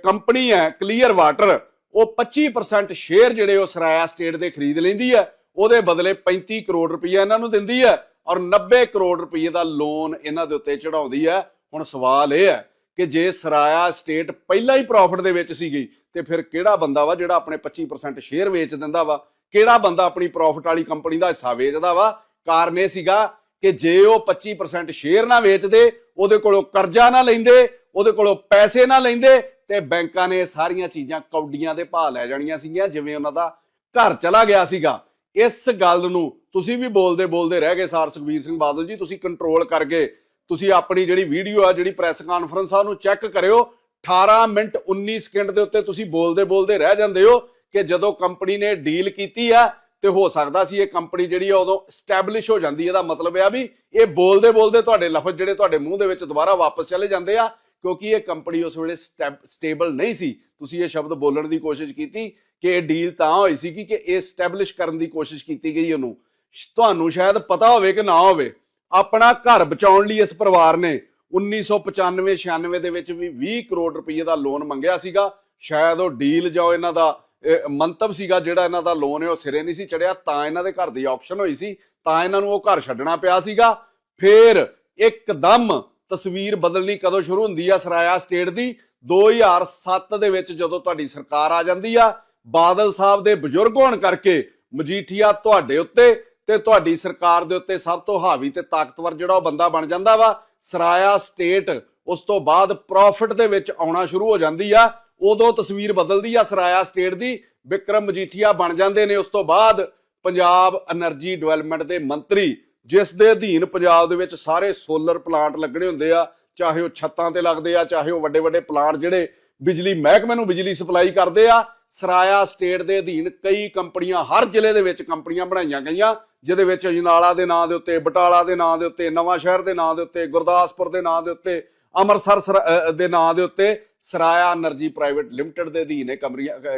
ਕੰਪਨੀ ਹੈ ਕਲੀਅਰ ਵਾਟਰ, ਉਹ 25% ਸ਼ੇਅਰ ਜਿਹੜੇ ਉਹ ਸਰਾਇਆ ਸਟੇਟ ਦੇ ਖਰੀਦ ਲੈਂਦੀ ਹੈ ਉਹਦੇ ਬਦਲੇ 35 ਕਰੋੜ ਰੁਪਈਆ ਇਹਨਾਂ ਨੂੰ ਦਿੰਦੀ ਹੈ ਔਰ 90 ਕਰੋੜ ਰੁਪਈਏ ਦਾ ਲੋਨ ਇਹਨਾਂ ਦੇ ਉੱਤੇ ਚੜਾਉਂਦੀ ਹੈ ਹੁਣ ਸਵਾਲ ਇਹ ਹੈ ਕਿ ਜੇ ਸਰਾਇਆ ਸਟੇਟ ਪਹਿਲਾਂ ਹੀ ਪ੍ਰੋਫਿਟ ਦੇ ਵਿੱਚ ਸੀਗੀ, ਤੇ ਫਿਰ ਕਿਹੜਾ ਬੰਦਾ ਵਾ ਜਿਹੜਾ ਆਪਣੇ 25% ਸ਼ੇਅਰ ਵੇਚ ਦਿੰਦਾ ਵਾ? ਕਿਹੜਾ ਬੰਦਾ ਆਪਣੀ ਪ੍ਰੋਫਿਟ ਵਾਲੀ ਕੰਪਨੀ ਦਾ ਹਿੱਸਾ ਵੇਚਦਾ ਵਾ? ਕਾਰਨ ਇਹ ਸੀਗਾ ਕਿ ਜੇ ਉਹ 25% ਸ਼ੇਅਰ ਨਾ ਵੇਚਦੇ, ਉਹਦੇ ਕੋਲੋਂ ਕਰਜ਼ਾ ਨਾ ਲੈਂਦੇ, ਉਹਦੇ ਕੋਲੋਂ ਪੈਸੇ ਨਾ ਲੈਂਦੇ, ਤੇ ਬੈਂਕਾਂ ਨੇ ਸਾਰੀਆਂ ਚੀਜ਼ਾਂ ਕੌਡੀਆਂ ਦੇ ਭਾਅ ਲੈ ਜਾਣੀਆਂ ਸੀਗੀਆਂ, ਜਿਵੇਂ ਉਹਨਾਂ ਦਾ ਘਰ ਚਲਾ ਗਿਆ ਸੀਗਾ। ਇਸ ਗੱਲ ਨੂੰ ਤੁਸੀਂ ਵੀ ਬੋਲਦੇ ਬੋਲਦੇ ਰਹਿ ਗਏ ਸਾਰ ਸੁਖਬੀਰ ਸਿੰਘ ਬਾਦਲ ਜੀ, ਤੁਸੀਂ ਕੰਟਰੋਲ ਕਰ ਗਏ। ਤੁਸੀਂ ਆਪਣੀ ਜਿਹੜੀ ਵੀਡੀਓ ਆ, ਜਿਹੜੀ ਪ੍ਰੈਸ ਕਾਨਫਰੰਸ ਆ, ਉਹਨੂੰ ਚੈੱਕ ਕਰਿਓ। 18 ਮਿੰਟ 19 ਸਕਿੰਟ ਦੇ ਉੱਤੇ ਤੁਸੀਂ ਬੋਲਦੇ ਬੋਲਦੇ ਰਹਿ ਜਾਂਦੇ ਹੋ ਕਿ ਜਦੋਂ ਕੰਪਨੀ ਨੇ ਡੀਲ ਕੀਤੀ ਆ, ਤੇ ਹੋ ਸਕਦਾ ਸੀ ਇਹ ਕੰਪਨੀ ਜਿਹੜੀ ਆ, ਉਦੋਂ ਸਟੈਬਲਿਸ਼ ਹੋ ਜਾਂਦੀ ਇਹਦਾ ਮਤਲਬ ਇਹ ਆ ਵੀ ਇਹ ਬੋਲਦੇ ਬੋਲਦੇ ਤੁਹਾਡੇ ਲਫ਼ਜ਼ ਜਿਹੜੇ ਤੁਹਾਡੇ ਮੂੰਹ ਦੇ ਵਿੱਚ ਦੁਬਾਰਾ ਵਾਪਸ ਚਲੇ ਜਾਂਦੇ ਆ, ਕਿਉਂਕਿ ਇਹ ਕੰਪਨੀ ਉਸ ਵੇਲੇ ਸਟੇਬਲ ਨਹੀਂ ਸੀ। ਤੁਸੀਂ ਇਹ ਸ਼ਬਦ ਬੋਲਣ ਦੀ ਕੋਸ਼ਿਸ਼ ਕੀਤੀ ਕਿ ਇਹ ਡੀਲ ਤਾਂ ਹੋਈ ਸੀ ਕਿ ਇਹ ਸਟੈਬਲਿਸ਼ ਕਰਨ ਦੀ ਕੋਸ਼ਿਸ਼ ਕੀਤੀ ਗਈ ਉਹਨੂੰ। ਤੁਹਾਨੂੰ ਸ਼ਾਇਦ ਪਤਾ ਹੋਵੇ ਕਿ ਨਾ ਹੋਵੇ ਆਪਣਾ ਘਰ ਬਚਾਉਣ ਲਈ ਇਸ ਪਰਿਵਾਰ ਨੇ 1995 96 ਦੇ ਵਿੱਚ ਵੀ 20 ਕਰੋੜ ਰੁਪਏ ਦਾ ਲੋਨ ਮੰਗਿਆ ਸੀਗਾ। ਸ਼ਾਇਦ ਉਹ ਡੀਲ ਜੋ ਇਹਨਾਂ ਦਾ ਮੰਤਵ ਸੀਗਾ ਜਿਹੜਾ ਇਹਨਾਂ ਦਾ ਲੋਨ ਹੈ, ਉਹ ਸਿਰੇ ਨਹੀਂ ਸੀ ਚੜਿਆ, ਤਾਂ ਇਹਨਾਂ ਦੇ ਘਰ ਦੀ ਆਕਸ਼ਨ ਹੋਈ ਸੀ, ਤਾਂ ਇਹਨਾਂ ਨੂੰ ਉਹ ਘਰ ਛੱਡਣਾ ਪਿਆ ਸੀਗਾ। ਫੇਰ ਇੱਕਦਮ ਤਸਵੀਰ ਬਦਲਣੀ ਕਦੋਂ ਸ਼ੁਰੂ ਹੁੰਦੀ ਆ ਸਰਾਇਆ ਸਟੇਟ ਦੀ? 2007 ਦੇ ਵਿੱਚ ਜਦੋਂ ਤੁਹਾਡੀ ਸਰਕਾਰ ਆ ਜਾਂਦੀ ਆ, ਬਾਦਲ ਸਾਹਿਬ ਦੇ ਬਜ਼ੁਰਗ ਹੋਣ ਕਰਕੇ ਮਜੀਠੀਆ ਤੁਹਾਡੇ ਉੱਤੇ ਤੇ ਤੁਹਾਡੀ ਸਰਕਾਰ ਦੇ ਉੱਤੇ ਸਭ ਤੋਂ ਹਾਵੀ ਤੇ ਤਾਕਤਵਰ ਜਿਹੜਾ ਉਹ ਬੰਦਾ ਬਣ ਜਾਂਦਾ ਵਾ, ਸਰਾਇਆ ਸਟੇਟ, ਉਸ ਤੋਂ ਬਾਅਦ ਪ੍ਰੋਫਿਟ ਦੇ ਵਿੱਚ ਆਉਣਾ ਸ਼ੁਰੂ ਹੋ ਜਾਂਦੀ ਆ, ਉਦੋਂ ਤਸਵੀਰ ਬਦਲਦੀ ਆ ਸਰਾਇਆ ਸਟੇਟ ਦੀ, ਵਿਕਰਮ ਮਜੀਠੀਆ ਬਣ ਜਾਂਦੇ ਨੇ ਉਸ ਤੋਂ ਬਾਅਦ ਪੰਜਾਬ એનર્ਜੀ ਡਿਵੈਲਪਮੈਂਟ ਦੇ ਮੰਤਰੀ, ਜਿਸ ਦੇ ਅਧੀਨ ਪੰਜਾਬ ਦੇ ਵਿੱਚ ਸਾਰੇ ਸੋਲਰ ਪਲਾਂਟ ਲੱਗਣੇ ਹੁੰਦੇ ਆ, ਚਾਹੇ ਉਹ ਛੱਤਾਂ ਤੇ ਲੱਗਦੇ ਆ, ਚਾਹੇ ਉਹ ਵੱਡੇ ਵੱਡੇ ਪਲਾਂਟ ਜਿਹੜੇ ਬਿਜਲੀ ਮਹਿਕਮੇ ਨੂੰ ਬਿਜਲੀ ਸਪਲਾਈ ਕਰਦੇ ਆ, ਸਰਾਇਆ ਸਟੇਟ ਦੇ ਅਧੀਨ ਕਈ ਕੰਪਨੀਆਂ, ਹਰ ਜ਼ਿਲ੍ਹੇ ਦੇ ਵਿੱਚ ਕੰਪਨੀਆਂ ਬਣਾਈਆਂ ਗਈਆਂ ਜਿਹਦੇ ਵਿੱਚ ਅਜਨਾਲਾ ਦੇ ਨਾਂ ਦੇ ਉੱਤੇ, ਬਟਾਲਾ ਦੇ ਨਾਂ ਦੇ ਉੱਤੇ, ਨਵਾਂ ਸ਼ਹਿਰ ਦੇ ਨਾਂ ਦੇ ਉੱਤੇ, ਗੁਰਦਾਸਪੁਰ ਦੇ ਨਾਂ ਦੇ ਉੱਤੇ, ਅੰਮ੍ਰਿਤਸਰ ਦੇ ਨਾਂ ਦੇ ਉੱਤੇ ਸਰਾਇਆ એનર્ਜੀ ਪ੍ਰਾਈਵੇਟ ਲਿਮਟਿਡ ਦੇ ਅਧੀਨ ਇਹ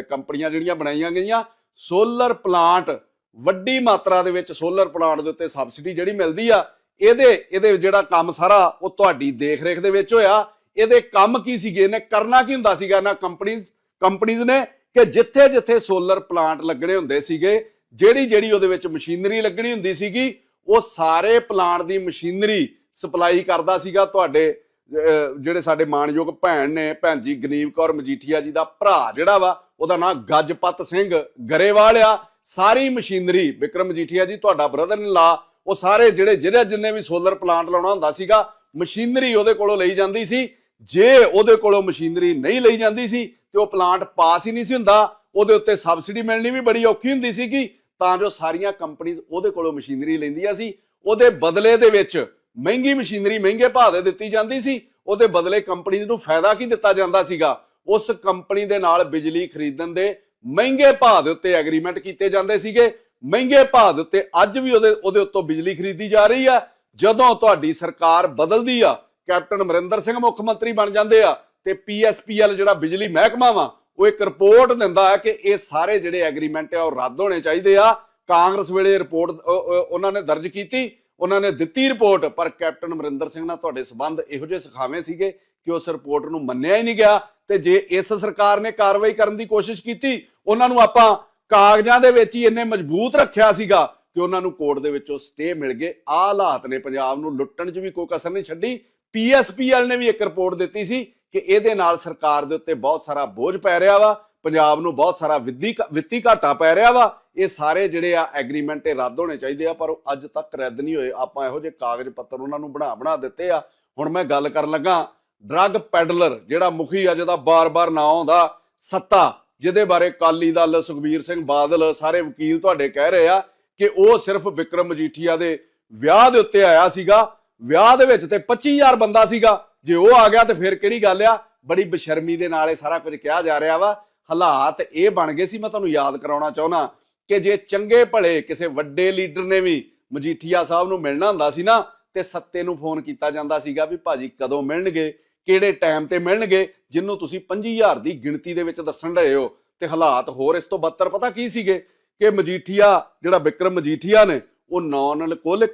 ਕੰਪਨੀਆਂ ਜਿਹੜੀਆਂ ਬਣਾਈਆਂ ਗਈਆਂ, ਸੋਲਰ ਪਲਾਂਟ, ਵੱਡੀ ਮਾਤਰਾ ਦੇ ਵਿੱਚ ਸੋਲਰ ਪਲਾਂਟ ਦੇ ਉੱਤੇ ਸਬਸਿਡੀ ਜਿਹੜੀ ਮਿਲਦੀ ਆ, ਇਹਦੇ ਇਹਦੇ ਜਿਹੜਾ ਕੰਮ ਸਾਰਾ ਉਹ ਤੁਹਾਡੀ ਦੇਖ-ਰੇਖ ਦੇ ਵਿੱਚ ਹੋਇਆ। ਇਹਦੇ ਕੰਮ ਕੀ ਸੀਗੇ? ਨੇ ਕਰਨਾ ਕੀ ਹੁੰਦਾ ਸੀਗਾ? ਨਾ ਕੰਪਨੀਆਂ ਕੰਪਨੀਆਂ ਨੇ ਕਿ ਜਿੱਥੇ-ਜਿੱਥੇ ਸੋਲਰ ਪਲਾਂਟ ਲੱਗਣੇ ਹੁੰਦੇ ਸੀਗੇ ਜਿਹੜੀ ਜਿਹੜੀ ਉਹਦੇ ਵਿੱਚ ਮਸ਼ੀਨਰੀ ਲੱਗਣੀ ਹੁੰਦੀ ਸੀਗੀ, ਉਹ ਸਾਰੇ ਪਲਾਂਟ ਦੀ ਮਸ਼ੀਨਰੀ ਸਪਲਾਈ ਕਰਦਾ ਸੀਗਾ ਤੁਹਾਡੇ ਜਿਹੜੇ ਸਾਡੇ ਮਾਣਯੋਗ ਭੈਣ ਨੇ, ਭੈਣ ਜੀ ਗਨੀਵ ਕੌਰ ਮਜੀਠੀਆ ਜੀ ਦਾ ਭਰਾ ਜਿਹੜਾ ਵਾ, ਉਹਦਾ ਨਾਮ ਗੱਜਪਤ ਸਿੰਘ ਗਰੇਵਾਲ ਆ। ਸਾਰੀ ਮਸ਼ੀਨਰੀ ਵਿਕਰਮ ਮਜੀਠੀਆ ਜੀ, ਤੁਹਾਡਾ ਬ੍ਰਦਰ ਨੇ ਲਾ ਉਹ ਸਾਰੇ ਜਿਹੜੇ ਜਿਹੜੇ ਜਿੰਨੇ ਵੀ ਸੋਲਰ ਪਲਾਂਟ ਲਾਉਣਾ ਹੁੰਦਾ ਸੀਗਾ, ਮਸ਼ੀਨਰੀ ਉਹਦੇ ਕੋਲੋਂ ਲਈ ਜਾਂਦੀ ਸੀ। ਜੇ ਉਹਦੇ ਕੋਲੋਂ ਮਸ਼ੀਨਰੀ ਨਹੀਂ ਲਈ ਜਾਂਦੀ ਸੀ, ਤੇ ਉਹ ਪਲਾਂਟ ਪਾਸ ਹੀ ਨਹੀਂ ਸੀ ਹੁੰਦਾ, ਉਹਦੇ ਉੱਤੇ ਸਬਸਿਡੀ ਮਿਲਣੀ ਵੀ ਬੜੀ ਔਖੀ ਹੁੰਦੀ ਸੀਗੀ। ਤਾਂ ਜੋ ਸਾਰੀਆਂ ਕੰਪਨੀਆਂ ਉਹਦੇ ਕੋਲੋਂ ਮਸ਼ੀਨਰੀ ਲੈਂਦੀਆਂ ਸੀ, ਉਹਦੇ ਬਦਲੇ ਦੇ ਵਿੱਚ ਮਹਿੰਗੀ ਮਸ਼ੀਨਰੀ, ਮਹਿੰਗੇ ਭਾਅ ਦੇ ਦਿੱਤੀ ਜਾਂਦੀ ਸੀ, ਉਹਦੇ ਬਦਲੇ ਕੰਪਨੀ ਨੂੰ ਫਾਇਦਾ ਕੀ ਦਿੱਤਾ ਜਾਂਦਾ ਸੀਗਾ? ਉਸ ਕੰਪਨੀ ਦੇ ਨਾਲ ਬਿਜਲੀ ਖਰੀਦਣ ਦੇ ਮਹਿੰਗੇ ਭਾਅ ਦੇ ਉੱਤੇ ਐਗਰੀਮੈਂਟ ਕੀਤੇ ਜਾਂਦੇ ਸੀਗੇ। ਮਹਿੰਗੇ ਭਾਅ ਦੇ ਉੱਤੇ ਅੱਜ ਵੀ ਉਹਦੇ ਉਹਦੇ ਉੱਤੋਂ ਬਿਜਲੀ ਖਰੀਦੀ ਜਾ ਰਹੀ ਆ। ਜਦੋਂ ਤੁਹਾਡੀ ਸਰਕਾਰ ਬਦਲਦੀ ਆ, ਕੈਪਟਨ ਅਮਰਿੰਦਰ ਸਿੰਘ ਮੁੱਖ ਮੰਤਰੀ ਬਣ ਜਾਂਦੇ ਆ, ਤੇ ਪੀਐਸਪੀਐਲ ਜਿਹੜਾ ਬਿਜਲੀ ਮਹਿਕਮਾ ਵਾ ਉਹ ਇੱਕ ਰਿਪੋਰਟ ਦਿੰਦਾ ਹੈ ਕਿ ਇਹ ਸਾਰੇ ਜਿਹੜੇ ਐਗਰੀਮੈਂਟ ਆ ਉਹ ਰੱਦ ਹੋਣੇ ਚਾਹੀਦੇ ਆ। ਕਾਂਗਰਸ ਵੇਲੇ ਰਿਪੋਰਟ ਉਹਨਾਂ ਨੇ ਦਰਜ ਕੀਤੀ, ਉਹਨਾਂ ਨੇ ਦਿੱਤੀ ਰਿਪੋਰਟ, ਪਰ ਕੈਪਟਨ ਅਮਰਿੰਦਰ ਸਿੰਘ ਨਾਲ ਤੁਹਾਡੇ ਸਬੰਧ ਇਹੋ ਜਿਹੇ ਸਿਖਾਵੇਂ ਸੀਗੇ ਕਿ ਉਸ ਰਿਪੋਰਟ ਨੂੰ ਮੰਨਿਆ ਹੀ ਨਹੀਂ ਗਿਆ ਤੇ ਜੇ ਇਸ ਸਰਕਾਰ ਨੇ ਕਾਰਵਾਈ ਕਰਨ ਦੀ ਕੋਸ਼ਿਸ਼ ਕੀਤੀ, ਉਹਨਾਂ ਨੂੰ ਆਪਾਂ ਕਾਗਜ਼ਾਂ ਦੇ ਵਿੱਚ ਹੀ ਇੰਨੇ ਮਜ਼ਬੂਤ ਰੱਖਿਆ ਸੀਗਾ ਕਿ ਉਹਨਾਂ ਨੂੰ ਕੋਰਟ ਦੇ ਵਿੱਚੋਂ ਸਟੇ ਮਿਲ ਗਏ। ਆ ਹਾਲਾਤ ਨੇ ਪੰਜਾਬ ਨੂੰ ਲੁੱਟਣ 'ਚ ਵੀ ਕੋਈ ਕਸਰ ਨਹੀਂ ਛੱਡੀ। ਪੀਐਸਪੀਐਲ ਨੇ ਵੀ ਇੱਕ ਰਿਪੋਰਟ ਦਿੱਤੀ ਸੀ ਕਿ ਇਹਦੇ ਨਾਲ ਸਰਕਾਰ ਦੇ ਉੱਤੇ ਬਹੁਤ ਸਾਰਾ ਬੋਝ ਪੈ ਰਿਹਾ ਵਾ, ਪੰਜਾਬ ਨੂੰ ਬਹੁਤ ਸਾਰਾ ਵਿੱਤੀ ਵਿੱਤੀ ਘਾਟਾ ਪੈ ਰਿਹਾ ਵਾ। ਇਹ ਸਾਰੇ ਜਿਹੜੇ ਆ ਐਗਰੀਮੈਂਟ ਇਹ ਰੱਦ ਹੋਣੇ ਚਾਹੀਦੇ ਆ, ਪਰ ਉਹ ਅੱਜ ਤੱਕ ਰੱਦ ਨਹੀਂ ਹੋਏ। ਆਪਾਂ ਇਹੋ ਜਿਹੇ ਕਾਗਜ਼ ਪੱਤਰ ਉਹਨਾਂ ਨੂੰ ਬਣਾ ਬਣਾ ਦਿੱਤੇ ਆ। ਹੁਣ ਮੈਂ ਗੱਲ ਕਰਨ ਲੱਗਾ ਡਰੱਗ ਪੈਡਲਰ ਜਿਹੜਾ ਮੁਖੀ ਆ, ਜਿਹਦਾ ਬਾਰ-ਬਾਰ ਨਾਂ ਆਉਂਦਾ, ਸੱਤਾ, ਜਿਹਦੇ ਬਾਰੇ ਕਾਲੀ ਦਲ, ਸੁਖਬੀਰ ਸਿੰਘ ਬਾਦਲ, ਸਾਰੇ ਵਕੀਲ ਤੁਹਾਡੇ ਕਹਿ ਰਹੇ ਆ ਕਿ ਉਹ ਸਿਰਫ ਵਿਕਰਮ ਮਜੀਠੀਆ ਦੇ ਵਿਆਹ ਦੇ ਉੱਤੇ ਆਇਆ ਸੀਗਾ। ਵਿਆਹ ਦੇ ਵਿੱਚ ਤੇ 25000 ਬੰਦਾ ਸੀਗਾ। ਜੇ ਉਹ ਆ ਗਿਆ ਤੇ ਫਿਰ ਕਿਹੜੀ ਗੱਲ ਆ? ਬੜੀ ਬੇਸ਼ਰਮੀ ਦੇ ਨਾਲ ਇਹ ਸਾਰਾ ਕੁਝ ਕਿਹਾ ਜਾ ਰਿਹਾ ਵਾ। ਹਾਲਾਤ ਇਹ ਬਣ ਗਏ ਸੀ, ਮੈਂ ਤੁਹਾਨੂੰ ਯਾਦ ਕਰਾਉਣਾ ਚਾਹੁੰਦਾ ਕਿ ਜੇ ਚੰਗੇ ਭਲੇ ਕਿਸੇ ਵੱਡੇ ਲੀਡਰ ਨੇ ਵੀ ਮਜੀਠੀਆ ਸਾਹਿਬ ਨੂੰ ਮਿਲਣਾ ਹੁੰਦਾ ਸੀ ਨਾ, ਤੇ ਸੱਤੇ ਨੂੰ ਫੋਨ ਕੀਤਾ ਜਾਂਦਾ ਸੀਗਾ ਵੀ ਭਾਜੀ ਕਦੋਂ ਮਿਲਣਗੇ, ਕਿਹੜੇ ਟਾਈਮ ਤੇ ਮਿਲਣਗੇ, ਜਿੰਨੂੰ ਤੁਸੀਂ 25000 ਦੀ ਗਿਣਤੀ ਦੇ ਵਿੱਚ ਦੱਸਣ ਰਹੇ ਹੋ। ਤੇ ਹਾਲਾਤ ਹੋਰ ਇਸ ਤੋਂ ਬੱਤਰ ਪਤਾ ਕੀ ਸੀਗੇ? ਕਿ ਮਜੀਠੀਆ, ਜਿਹੜਾ ਵਿਕਰਮ ਮਜੀਠੀਆ ਨੇ, ਉਹ ਨਾਨ ਅਲਕੋਹਲਿਕ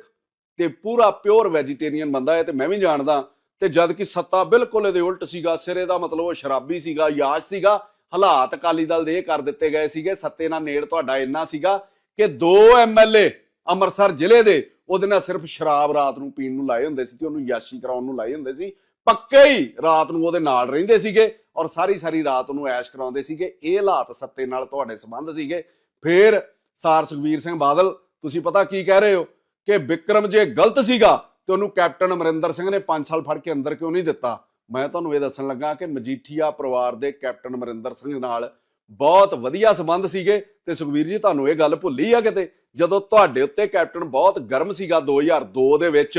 ਤੇ ਪੂਰਾ ਪਿਓਰ ਵੈਜੀਟੇਰੀਅਨ ਬੰਦਾ ਹੈ ਤੇ ਮੈਂ ਵੀ ਜਾਣਦਾ ਤੇ ਜਦ ਕਿ ਸੱਤਾ ਬਿਲਕੁਲ ਇਹਦੇ ਉਲਟ ਸੀਗਾ, ਸਿਰੇ ਦਾ ਮਤਲਬ ਉਹ ਸ਼ਰਾਬੀ ਸੀਗਾ ਯਾਸ਼ ਸੀਗਾ, ਹਾਲਾਤ ਅਕਾਲੀ ਦਲ ਦੇ ਇਹ ਕਰ ਦਿੱਤੇ ਗਏ ਸੀਗੇ, ਸੱਤੇ ਨਾਲ ਨੇੜ ਤੁਹਾਡਾ ਇੰਨਾ ਸੀਗਾ ਕਿ ਦੋ ਐਮਐਲਏ ਅੰਮ੍ਰਿਤਸਰ ਜ਼ਿਲ੍ਹੇ ਦੇ, ਉਹਦੇ ਨਾਲ ਸਿਰਫ ਸ਼ਰਾਬ ਰਾਤ ਨੂੰ ਪੀਣ ਨੂੰ ਲਾਏ ਹੁੰਦੇ ਸੀ ਤੇ ਉਹਨੂੰ ਯਾਸ਼ੀ ਕਰਾਉਣ ਨੂੰ ਲਾਏ ਹੁੰਦੇ ਸੀ। ਪੱਕੇ ਹੀ ਰਾਤ ਨੂੰ ਉਹਦੇ ਨਾਲ ਰਹਿੰਦੇ ਸੀਗੇ ਔਰ ਸਾਰੀ ਸਾਰੀ ਰਾਤ ਨੂੰ ਐਸ਼ ਕਰਾਉਂਦੇ ਸੀਗੇ। ਇਹ ਹਾਲਾਤ ਸੱਤੇ ਨਾਲ ਤੁਹਾਡੇ ਸੰਬੰਧ ਸੀਗੇ। ਫਿਰ ਸਾਰ ਸੁਖਬੀਰ ਸਿੰਘ ਬਾਦਲ, ਤੁਸੀਂ ਪਤਾ ਕੀ ਕਹਿ ਰਹੇ ਹੋ? ਕਿ ਵਿਕਰਮ ਜੇ ਗਲਤ ਸੀਗਾ ਤੇ ਉਹਨੂੰ ਕੈਪਟਨ ਅਮਰਿੰਦਰ ਸਿੰਘ ਨੇ 5 ਸਾਲ ਫੜ ਕੇ ਅੰਦਰ ਕਿਉਂ ਨਹੀਂ ਦਿੱਤਾ? ਮੈਂ ਤੁਹਾਨੂੰ ਇਹ ਦੱਸਣ ਲੱਗਾ ਕਿ ਮਜੀਠੀਆ ਪਰਿਵਾਰ ਦੇ ਕੈਪਟਨ ਅਮਰਿੰਦਰ ਸਿੰਘ ਨਾਲ ਬਹੁਤ ਵਧੀਆ ਸੰਬੰਧ ਸੀਗੇ ਤੇ ਸੁਖਬੀਰ ਜੀ, ਤੁਹਾਨੂੰ ਇਹ ਗੱਲ ਭੁੱਲੀ ਆ ਕਿਤੇ? ਜਦੋਂ ਤੁਹਾਡੇ ਉੱਤੇ ਕੈਪਟਨ ਬਹੁਤ ਗਰਮ ਸੀਗਾ 2002 ਦੇ ਵਿੱਚ,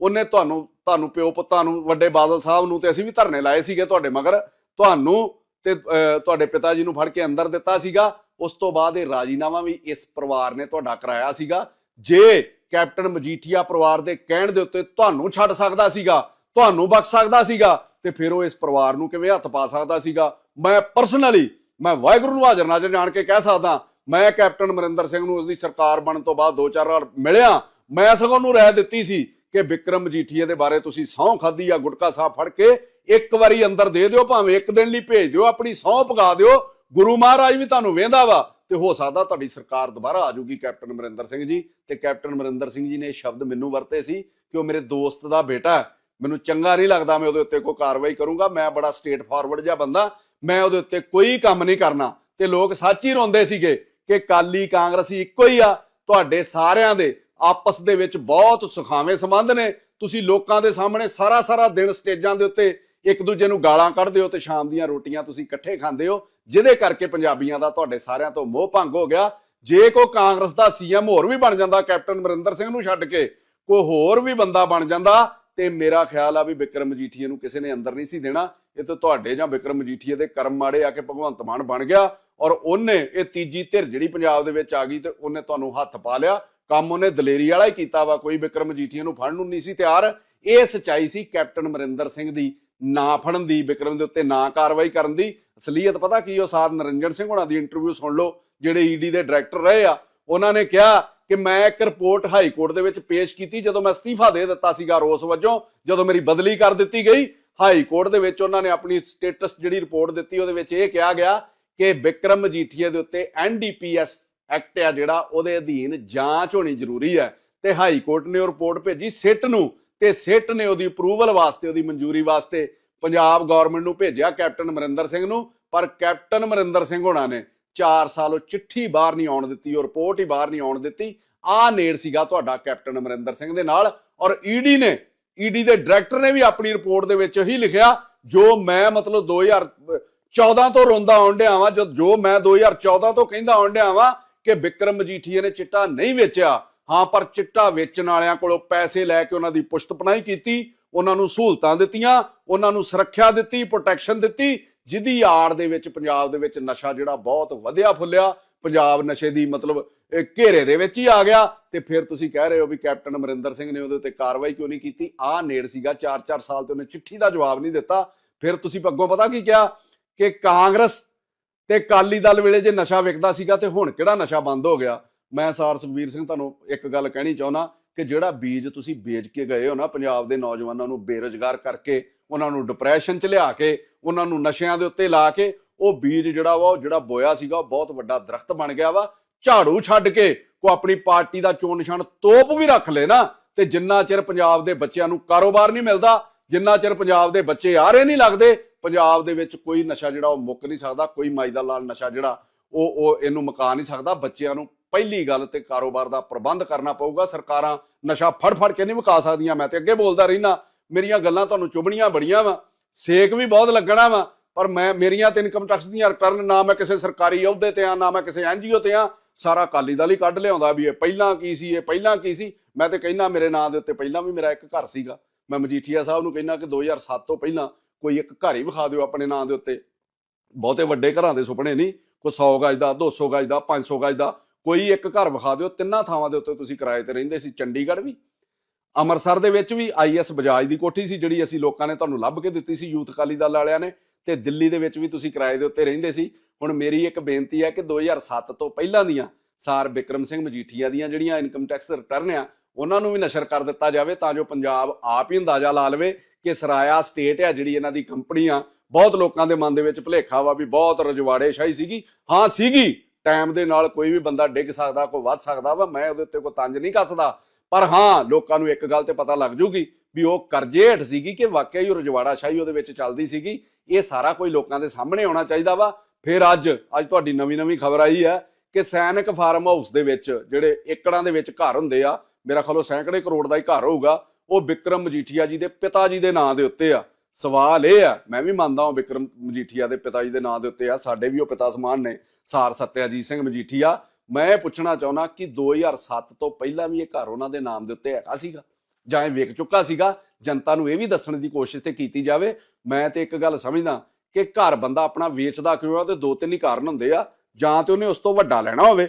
ਉਹਨੇ ਤੁਹਾਨੂੰ ਤੁਹਾਨੂੰ ਪਿਓ ਪੁੱਤਾਂ ਨੂੰ, ਵੱਡੇ ਬਾਦਲ ਸਾਹਿਬ ਨੂੰ ਤੇ ਅਸੀਂ ਵੀ ਧਰਨੇ ਲਾਏ ਸੀਗੇ ਤੁਹਾਡੇ ਮਗਰ, ਤੁਹਾਨੂੰ ਤੇ ਤੁਹਾਡੇ ਪਿਤਾ ਜੀ ਨੂੰ ਫੜ ਕੇ ਅੰਦਰ ਦਿੱਤਾ ਸੀਗਾ। ਉਸ ਤੋਂ ਬਾਅਦ ਇਹ ਰਾਜੀਨਾਮਾ ਵੀ ਇਸ ਪਰਿਵਾਰ ਨੇ ਤੁਹਾਡਾ ਕਰਾਇਆ ਸੀਗਾ। ਜੇ ਕੈਪਟਨ ਮਜੀਠੀਆ ਪਰਿਵਾਰ ਦੇ ਕਹਿਣ ਦੇ ਉੱਤੇ ਤੁਹਾਨੂੰ ਛੱਡ ਸਕਦਾ ਸੀਗਾ, ਤੁਹਾਨੂੰ ਬਖਸ਼ ਸਕਦਾ ਸੀਗਾ ਤੇ ਫਿਰ ਉਹ ਇਸ ਪਰਿਵਾਰ ਨੂੰ ਕਿਵੇਂ ਹੱਥ ਪਾ ਸਕਦਾ ਸੀਗਾ? ਮੈਂ ਪਰਸਨਲੀ ਮੈਂ ਵਾਹਿਗੁਰੂ ਨੂੰ ਹਾਜ਼ਰ ਨਾਜ਼ਰ ਜਾਣ ਕੇ ਕਹਿ ਸਕਦਾ, ਮੈਂ ਕੈਪਟਨ ਅਮਰਿੰਦਰ ਸਿੰਘ ਨੂੰ ਉਸਦੀ ਸਰਕਾਰ ਬਣਨ ਤੋਂ ਬਾਅਦ ਦੋ ਚਾਰ ਵਾਰ ਮਿਲਿਆ, ਮੈਂ ਸਗੋਂ ਨੂੰ ਰਹਿ ਦਿੱਤੀ ਸੀ ਕਿ ਵਿਕਰਮ ਮਜੀਠੀਆ ਦੇ ਬਾਰੇ ਤੁਸੀਂ ਸਹੁੰ ਖਾਦੀ ਆ ਗੁਟਕਾ ਸਾਹਿਬ ਫੜ ਕੇ ਇੱਕ ਵਾਰੀ ਅੰਦਰ ਦੇ ਦਿਓ, ਭਾਵੇਂ ਇੱਕ ਦਿਨ ਲਈ ਭੇਜ ਦਿਓ, ਆਪਣੀ ਸਹੁੰ ਪਗਾ ਦਿਓ, ਗੁਰੂ ਮਹਾਰਾਜ ਵੀ ਤੁਹਾਨੂੰ ਵੇਂਦਾ ਵਾ। ਤੇ ਹੋ ਸਕਦਾ ਤੁਹਾਡੀ ਸਰਕਾਰ ਦੁਬਾਰਾ ਆ ਜਾਊਗੀ, ਕੈਪਟਨ ਅਮਰਿੰਦਰ ਸਿੰਘ ਜੀ। ਤੇ ਕੈਪਟਨ ਅਮਰਿੰਦਰ ਸਿੰਘ ਜੀ ਨੇ ਇਹ ਸ਼ਬਦ ਮੈਨੂੰ ਵਰਤੇ ਸੀ ਕਿ ਉਹ ਮੇਰੇ ਦੋਸਤ ਦਾ ਬੇਟਾ ਹੈ। ਮੈਨੂੰ ਚੰਗਾ ਨਹੀਂ ਲੱਗਦਾ ਮੈਂ ਉਹਦੇ ਉੱਤੇ ਕੋਈ ਕਾਰਵਾਈ ਕਰੂੰਗਾ। ਮੈਂ ਬੜਾ ਸਟੇਟ ਫਾਰਵਰਡ ਜਿਹਾ ਬੰਦਾ। ਮੈਂ ਉਹਦੇ ਉੱਤੇ ਕੋਈ ਕੰਮ ਨਹੀਂ ਕਰਨਾ। ਤੇ ਲੋਕ ਸੱਚ ਹੀ ਰੋਂਦੇ ਸੀਗੇ ਕਿ ਕਾਲੀ ਕਾਂਗਰਸੀ ਇੱਕੋ ਹੀ ਆ। ਤੁਹਾਡੇ ਸਾਰਿਆਂ ਦੇ ਆਪਸ ਦੇ ਵਿੱਚ ਬਹੁਤ ਸੁਖਾਵੇਂ ਸੰਬੰਧ ਨੇ। ਤੁਸੀਂ ਲੋਕਾਂ ਦੇ ਸਾਹਮਣੇ ਸਾਰਾ ਸਾਰਾ ਦਿਨ ਸਟੇਜਾਂ ਦੇ ਉੱਤੇ ਇੱਕ ਦੂਜੇ ਨੂੰ ਗਾਲਾਂ ਕੱਢਦੇ ਹੋ ਤੇ ਸ਼ਾਮ ਦੀਆਂ ਰੋਟੀਆਂ ਤੁਸੀਂ ਇਕੱਠੇ ਖਾਂਦੇ ਹੋ, ਜਿਹਦੇ ਕਰਕੇ ਪੰਜਾਬੀਆਂ ਦਾ ਤੁਹਾਡੇ ਸਾਰਿਆਂ ਤੋਂ ਮੋਹ ਭੰਗ ਹੋ ਗਿਆ। ਜੇ ਕੋ ਕਾਂਗਰਸ ਦਾ ਸੀਐਮ ਹੋਰ ਵੀ ਬਣ ਜਾਂਦਾ, ਕੈਪਟਨ ਅਮਰਿੰਦਰ ਸਿੰਘ ਨੂੰ ਛੱਡ ਕੇ, ਕੋਈ ਹੋਰ ਵੀ ਬੰਦਾ ਬਣ ਜਾਂਦਾ, ਤੇ ਮੇਰਾ ਖਿਆਲ ਆ ਵੀ ਵਿਕਰਮ ਮਜੀਠੀਏ ਨੂੰ ਕਿਸੇ ਨੇ ਅੰਦਰ ਨਹੀਂ ਸੀ ਦੇਣਾ। ਇਹ ਤਾਂ ਤੁਹਾਡੇ ਜਾਂ ਵਿਕਰਮ ਮਜੀਠੀਏ ਦੇ ਕਰਮ ਮਾੜੇ ਆ ਕੇ ਭਗਵੰਤ ਮਾਨ ਬਣ ਗਿਆ, ਔਰ ਉਹਨੇ ਇਹ ਤੀਜੀ ਧਿਰ ਜਿਹੜੀ ਪੰਜਾਬ ਦੇ ਵਿੱਚ ਆ ਗਈ ਤੇ ਉਹਨੇ ਤੁਹਾਨੂੰ ਹੱਥ ਪਾ ਲਿਆ। ਕੰਮ ਉਹਨੇ ਦਲੇਰੀ ਵਾਲਾ ਹੀ ਕੀਤਾ ਵਾ, ਕੋਈ ਵਿਕਰਮ ਮਜੀਠੀਏ ਨੂੰ ਫੜਨ ਨੂੰ ਨਹੀਂ ਸੀ ਤਿਆਰ। ਇਹ ਸਚਾਈ ਸੀ ਕੈਪਟਨ ਅਮਰਿੰਦਰ ਸਿੰਘ ਦੀ। ਨਾ ਫੜਨ ਦੀ, ਵਿਕਰਮ ਦੇ ਉੱਤੇ ਨਾ ਕਾਰਵਾਈ ਕਰਨ ਦੀ। ਅਸਲੀਅਤ ਪਤਾ ਕੀ ਉਹ ਸਾਰ ਨਰਿੰਜਨ ਸਿੰਘ ਹੋਣਾ ਦੀ ਇੰਟਰਵਿਊ ਸੁਣ ਲਓ, ਜਿਹੜੇ ਈਡੀ ਦੇ ਡਾਇਰੈਕਟਰ ਰਹੇ ਆ, ਉਹਨਾਂ ਨੇ ਕਿਹਾ ਕਿ ਮੈਂ ਇੱਕ ਰਿਪੋਰਟ ਹਾਈ ਕੋਰਟ ਦੇ ਵਿੱਚ ਪੇਸ਼ ਕੀਤੀ, ਜਦੋਂ ਮੈਂ ਅਸਤੀਫਾ ਦੇ ਦਿੱਤਾ ਸੀਗਾ ਰੋਸ ਵਜੋਂ, ਜਦੋਂ ਮੇਰੀ ਬਦਲੀ ਕਰ ਦਿੱਤੀ ਗਈ। ਹਾਈ ਕੋਰਟ ਦੇ ਵਿੱਚ ਉਹਨਾਂ ਨੇ ਆਪਣੀ ਸਟੇਟਸ ਜਿਹੜੀ ਰਿਪੋਰਟ ਦਿੱਤੀ, ਉਹਦੇ ਵਿੱਚ ਇਹ ਕਿਹਾ ਗਿਆ ਕਿ ਵਿਕਰਮ ਮਜੀਠੀਆ ਦੇ ਉੱਤੇ ਐਨਡੀਪੀਐਸ ਐਕਟ ਆ ਜਿਹੜਾ, ਉਹਦੇ ਅਧੀਨ ਜਾਂਚ ਹੋਣੀ ਜ਼ਰੂਰੀ ਹੈ। ਤੇ ਹਾਈ ਕੋਰਟ ਨੇ ਉਹ ਰਿਪੋਰਟ ਭੇਜੀ, ਸਿੱਟ ਨੂੰ। ਤੇ ਸਿੱਟ ਨੇ ਉਹਦੀ ਅਪਰੂਵਲ ਵਾਸਤੇ, ਉਹਦੀ ਮਨਜ਼ੂਰੀ ਵਾਸਤੇ ਪੰਜਾਬ ਗਵਰਨਮੈਂਟ ਨੂੰ ਭੇਜਿਆ ਕੈਪਟਨ ਅਮਰਿੰਦਰ ਸਿੰਘ ਨੂੰ, ਪਰ ਕੈਪਟਨ ਅਮਰਿੰਦਰ ਸਿੰਘ ਹੋਣਾ ਨੇ 4 ਸਾਲ ਉਹ ਚਿੱਠੀ ਬਾਹਰ ਨਹੀਂ ਆਉਣ ਦਿੱਤੀ, ਉਹ ਰਿਪੋਰਟ ਹੀ ਬਾਹਰ ਨਹੀਂ ਆਉਣ ਦਿੱਤੀ। ਆ ਨੇੜ ਸੀਗਾ ਤੁਹਾਡਾ ਕੈਪਟਨ ਅਮਰਿੰਦਰ ਸਿੰਘ ਦੇ ਨਾਲ ਔਰ ਈਡੀ ਨੇ ਈਡੀ ਦੇ ਡਾਇਰੈਕਟਰ ਨੇ ਵੀ ਆਪਣੀ ਰਿਪੋਰਟ ਦੇ ਵਿੱਚ ਹੀ ਲਿਖਿਆ, ਜੋ ਮੈਂ ਮਤਲਬ 2014 ਤੋਂ ਰੋਂਦਾ ਆਉਣ ਡਿਆ ਵਾਂ ਜਦ ਜੋ ਮੈਂ 2014 ਤੋਂ ਕਹਿੰਦਾ ਆਉਣ ਡਿਆ ਵਾਂ ਕਿ ਵਿਕਰਮ ਮਜੀਠੀਆ ਨੇ ਚਿੱਟਾ ਨਹੀਂ ਵੇਚਿਆ ਹਾਂ, ਪਰ ਚਿੱਟਾ ਵੇਚਣ ਵਾਲਿਆਂ ਕੋਲੋਂ ਪੈਸੇ ਲੈ ਕੇ ਉਹਨਾਂ ਦੀ ਪੁਸ਼ਤਪਨਾਹੀ ਕੀਤੀ, ਉਹਨਾਂ ਨੂੰ ਸਹੂਲਤਾਂ ਦਿੱਤੀਆਂ, ਉਹਨਾਂ ਨੂੰ ਸੁਰੱਖਿਆ ਦਿੱਤੀ ਪ੍ਰੋਟੈਕਸ਼ਨ ਦਿੱਤੀ, ਜਿਹਦੀ ਆੜ ਦੇ ਵਿੱਚ, ਪੰਜਾਬ ਦੇ ਵਿੱਚ ਨਸ਼ਾ ਜਿਹੜਾ ਬਹੁਤ ਵਧਿਆ ਫੁੱਲਿਆ, ਪੰਜਾਬ ਨਸ਼ੇ ਦੀ ਮਤਲਬ ਘੇਰੇ ਦੇ ਵਿੱਚ ਹੀ ਆ ਗਿਆ, ਤੇ ਫਿਰ ਤੁਸੀਂ ਕਹਿ ਰਹੇ ਹੋ ਵੀ ਕੈਪਟਨ ਅਮਰਿੰਦਰ ਸਿੰਘ ਨੇ ਉਹਦੇ ਉੱਤੇ ਕਾਰਵਾਈ ਕਿਉਂ ਨਹੀਂ ਕੀਤੀ? ਆਹ ਨੇੜ ਸੀਗਾ 4-4 ਸਾਲ ਤੇ ਉਹਨੇ ਚਿੱਠੀ ਦਾ ਜਵਾਬ ਨਹੀਂ ਦਿੱਤਾ। ਫਿਰ ਤੁਸੀਂ ਅੱਗੋਂ ਪਤਾ ਕੀ ਕਿਹਾ? ਕਿ ਕਾਂਗਰਸ ਤੇ ਕਾਲੀ ਦਲ ਵੇਲੇ ਜੇ ਨਸ਼ਾ ਵਿਕਦਾ ਸੀਗਾ, ਤੇ ਹੁਣ ਕਿਹੜਾ ਨਸ਼ਾ ਬੰਦ ਹੋ ਗਿਆ? ਮੈਂ ਸਾਰ ਸੁਖਬੀਰ ਸਿੰਘ ਤੁਹਾਨੂੰ ਇੱਕ ਗੱਲ ਕਹਿਣੀ ਚਾਹੁੰਦਾ ਕਿ ਜਿਹੜਾ ਬੀਜ ਤੁਸੀਂ ਵੇਚ ਕੇ ਗਏ ਹੋ ਨਾ ਪੰਜਾਬ ਦੇ ਨੌਜਵਾਨਾਂ ਨੂੰ ਬੇਰੁਜ਼ਗਾਰ ਕਰਕੇ, ਉਹਨਾਂ ਨੂੰ ਡਿਪਰੈਸ਼ਨ 'ਚ ਲਿਆ ਕੇ, ਉਹਨਾਂ ਨੂੰ ਨਸ਼ਿਆਂ ਦੇ ਉੱਤੇ ਲਾ ਕੇ, ਉਹ ਬੀਜ ਜਿਹੜਾ ਵਾ, ਉਹ ਜਿਹੜਾ ਬੋਇਆ ਸੀਗਾ, ਉਹ ਬਹੁਤ ਵੱਡਾ ਦਰਖਤ ਬਣ ਗਿਆ ਵਾ। ਝਾੜੂ ਛੱਡ ਕੇ ਕੋ ਆਪਣੀ ਪਾਰਟੀ ਦਾ ਚੋਣ ਨਿਸ਼ਾਨ ਤੋਪ ਵੀ ਰੱਖ ਲੈ ਨਾ, ਤੇ ਜਿੰਨਾ ਚਿਰ ਪੰਜਾਬ ਦੇ ਬੱਚਿਆਂ ਨੂੰ ਕਾਰੋਬਾਰ ਨਹੀਂ ਮਿਲਦਾ, ਜਿੰਨਾ ਚਿਰ ਪੰਜਾਬ ਦੇ ਬੱਚੇ ਆਰੇ ਨਹੀਂ ਲੱਗਦੇ, ਪੰਜਾਬ ਦੇ ਵਿੱਚ ਕੋਈ ਨਸ਼ਾ ਜਿਹੜਾ ਉਹ ਮੁੱਕ ਨਹੀਂ ਸਕਦਾ, ਕੋਈ ਮਾਈ ਦਾ ਲਾਲ ਨਸ਼ਾ ਜਿਹੜਾ, ਉਹ ਉਹ ਇਹਨੂੰ ਮੁਕਾ ਨਹੀਂ ਸਕਦਾ, ਬੱਚਿਆਂ ਨੂੰ ਪਹਿਲੀ ਗੱਲ ਤੇ ਕਾਰੋਬਾਰ ਦਾ ਪ੍ਰਬੰਧ ਕਰਨਾ ਪਊਗਾ। ਸਰਕਾਰਾਂ ਨਸ਼ਾ ਫੜ ਫੜ ਕੇ ਨਹੀਂ ਮੁਕਾ ਸਕਦੀਆਂ। ਮੈਂ ਤੇ ਅੱਗੇ ਬੋਲਦਾ ਰਹਿਣਾ ਮੇਰੀਆਂ ਗੱਲਾਂ ਤੁਹਾਨੂੰ ਚੁਬਣੀਆਂ ਬੜੀਆਂ ਵਾ। ਸੇਕ ਵੀ ਬਹੁਤ ਲੱਗਣਾ ਵਾ, ਪਰ ਮੈਂ, ਮੇਰੀਆਂ ਤੇ ਇਨਕਮ ਟੈਕਸ ਦੀਆਂ ਰਿਟਰਨ ਨਾ ਮੈਂ ਕਿਸੇ ਸਰਕਾਰੀ ਅਹੁਦੇ ਤੇ ਆ, ਨਾ ਮੈਂ ਕਿਸੇ ਐਨਜੀਓ ਤੇ ਆ। ਸਾਰਾ ਕਾਲੀ ਦਲ ਹੀ ਕੱਢ ਲਿਆਉਂਦਾ ਵੀ ਇਹ ਪਹਿਲਾਂ ਕੀ ਸੀ, ਇਹ ਪਹਿਲਾਂ ਕੀ ਸੀ। ਮੈਂ ਤੇ ਕਹਿੰਦਾ ਮੇਰੇ ਨਾਂ ਦੇ ਉੱਤੇ ਪਹਿਲਾਂ ਵੀ ਮੇਰਾ ਇੱਕ ਘਰ ਸੀਗਾ। ਮੈਂ ਮਜੀਠੀਆ ਸਾਹਿਬ ਨੂੰ ਕਹਿੰਦਾ ਕਿ 2007 ਤੋਂ ਪਹਿਲਾਂ ਕੋਈ ਇੱਕ ਘਰ ਹੀ ਵਿਖਾ ਦਿਓ ਆਪਣੇ ਨਾਂ ਦੇ ਉੱਤੇ। ਬਹੁਤੇ ਵੱਡੇ ਘਰਾਂ ਦੇ ਸੁਪਨੇ ਨਹੀਂ। ਕੋਈ 100 ਗਜ ਦਾ 200 ਗਜ ਦਾ 500 ਗਜ ਦਾ ਕੋਈ ਇੱਕ ਘਰ ਵਿਖਾ ਦਿਓ, ਤਿੰਨਾਂ ਥਾਵਾਂ ਦੇ ਉੱਤੇ ਤੁਸੀਂ ਕਿਰਾਏ ਤੇ ਰਹਿੰਦੇ ਸੀ, ਚੰਡੀਗੜ੍ਹ ਵੀ। ਅੰਮ੍ਰਿਤਸਰ ਦੇ ਵਿੱਚ ਵੀ ਆਈਐਸ ਬਜਾਜ ਦੀ ਕੋਠੀ ਸੀ, ਜਿਹੜੀ ਅਸੀਂ ਲੋਕਾਂ ਨੇ ਤੁਹਾਨੂੰ ਲੱਭ ਕੇ ਦਿੱਤੀ ਸੀ, ਯੂਥ ਅਕਾਲੀ ਦਲ ਵਾਲਿਆਂ ਨੇ, ਤੇ ਦਿੱਲੀ ਦੇ ਵਿੱਚ ਵੀ ਤੁਸੀਂ ਕਿਰਾਏ ਦੇ ਉੱਤੇ ਰਹਿੰਦੇ ਸੀ। ਹੁਣ ਮੇਰੀ ਇੱਕ ਬੇਨਤੀ ਹੈ ਕਿ 2007 ਤੋਂ ਪਹਿਲਾਂ ਦੀਆਂ ਸਾਰ ਬਿਕਰਮ ਸਿੰਘ ਮਜੀਠੀਆ ਦੀਆਂ ਜਿਹੜੀਆਂ ਇਨਕਮ ਟੈਕਸ ਰਿਟਰਨ ਆ, ਉਹਨਾਂ ਨੂੰ ਵੀ ਨਸ਼ਰ ਕਰ ਦਿੱਤਾ ਜਾਵੇ ਤਾਂ ਜੋ ਪੰਜਾਬ ਆਪ ਹੀ ਅੰਦਾਜ਼ਾ ਲਾ ਲਵੇ ਕਿ ਸਰਾਇਆ ਸਟੇਟ ਆ ਜਿਹੜੀ ਇਹਨਾਂ ਦੀ ਕੰਪਨੀ ਆ, ਬਹੁਤ ਲੋਕਾਂ ਦੇ ਮਨ ਦੇ ਵਿੱਚ ਭੁਲੇਖਾ ਵਾ ਵੀ ਬਹੁਤ ਰਜਵਾੜੇ ਸ਼ਾਹੀ ਸੀਗੀ। ਹਾਂ, ਸੀਗੀ। ਟਾਈਮ ਦੇ ਨਾਲ ਕੋਈ ਵੀ ਬੰਦਾ ਡਿੱਗ ਸਕਦਾ, ਕੋਈ ਵੱਧ ਸਕਦਾ ਵਾ, ਮੈਂ ਉਹਦੇ ਉੱਤੇ ਕੋਈ ਤੰਜ ਨਹੀਂ ਕੱਸਦਾ। ਪਰ ਹਾਂ, ਲੋਕਾਂ ਨੂੰ ਇੱਕ ਗੱਲ ਤੇ ਪਤਾ ਲੱਗ ਜੂਗੀ ਵੀ ਉਹ ਕਰਜ਼ੇ ਹੇਠ ਸੀਗੀ ਕਿ ਵਾਕਿਆ ਹੀ ਉਹ ਰਜਵਾੜਾ ਸ਼ਾਹੀ ਉਹਦੇ ਵਿੱਚ ਚੱਲਦੀ ਸੀਗੀ। ਇਹ ਸਾਰਾ ਕੋਈ ਲੋਕਾਂ ਦੇ ਸਾਹਮਣੇ ਆਉਣਾ ਚਾਹੀਦਾ ਵਾ। ਫਿਰ ਅੱਜ ਅੱਜ ਤੁਹਾਡੀ ਨਵੀਂ ਨਵੀਂ ਖਬਰ ਆਈ ਹੈ ਕਿ ਸੈਨਿਕ ਫਾਰਮ ਹਾਊਸ ਦੇ ਵਿੱਚ ਜਿਹੜੇ ਏਕੜਾਂ ਦੇ ਵਿੱਚ ਘਰ ਹੁੰਦੇ ਆ, ਮੇਰਾ ਖਿਆਲ ਉਹ ਸੈਂਕੜੇ ਕਰੋੜ ਦਾ ਹੀ ਘਰ ਹੋਊਗਾ, ਉਹ ਵਿਕਰਮ ਮਜੀਠੀਆ ਜੀ ਦੇ ਪਿਤਾ ਜੀ ਦੇ ਨਾਂ ਦੇ ਉੱਤੇ ਆ। ਸਵਾਲ ਇਹ ਆ, ਮੈਂ ਵੀ ਮੰਨਦਾ ਹਾਂ ਵਿਕਰਮ ਮਜੀਠੀਆ ਦੇ ਪਿਤਾ ਜੀ ਦੇ ਨਾਂ ਦੇ ਉੱਤੇ ਆ, ਸਾਡੇ ਵੀ ਉਹ ਪਿਤਾ ਸਮਾਨ ਨੇ। ਸਾਰ ਸਤਿਆਜੀਤ ਸਿੰਘ ਮਜੀਠੀਆ, ਮੈਂ ਇਹ ਪੁੱਛਣਾ ਚਾਹੁੰਦਾ ਕਿ 2007 ਤੋਂ ਪਹਿਲਾਂ ਵੀ ਇਹ ਘਰ ਉਹਨਾਂ ਦੇ ਨਾਮ ਦੇ ਉੱਤੇ ਹੈਗਾ ਸੀਗਾ? ਜਾਂ ਇਹ ਵਿਕ ਚੁੱਕਾ ਸੀਗਾ? ਜਨਤਾ ਨੂੰ ਇਹ ਵੀ ਦੱਸਣ ਦੀ ਕੋਸ਼ਿਸ਼ ਤੇ ਕੀਤੀ ਜਾਵੇ। ਮੈਂ ਤੇ ਇੱਕ ਗੱਲ ਸਮਝਦਾ ਕਿ ਘਰ ਬੰਦਾ ਆਪਣਾ ਵੇਚਦਾ ਕਿਉਂ ਆ ਤੇ ਦੋ ਤਿੰਨ ਹੀ ਕਾਰਨ ਹੁੰਦੇ ਆ। ਜਾਂ ਤੇ ਉਹਨੇ ਉਸ ਤੋਂ ਵੱਡਾ ਲੈਣਾ ਹੋਵੇ।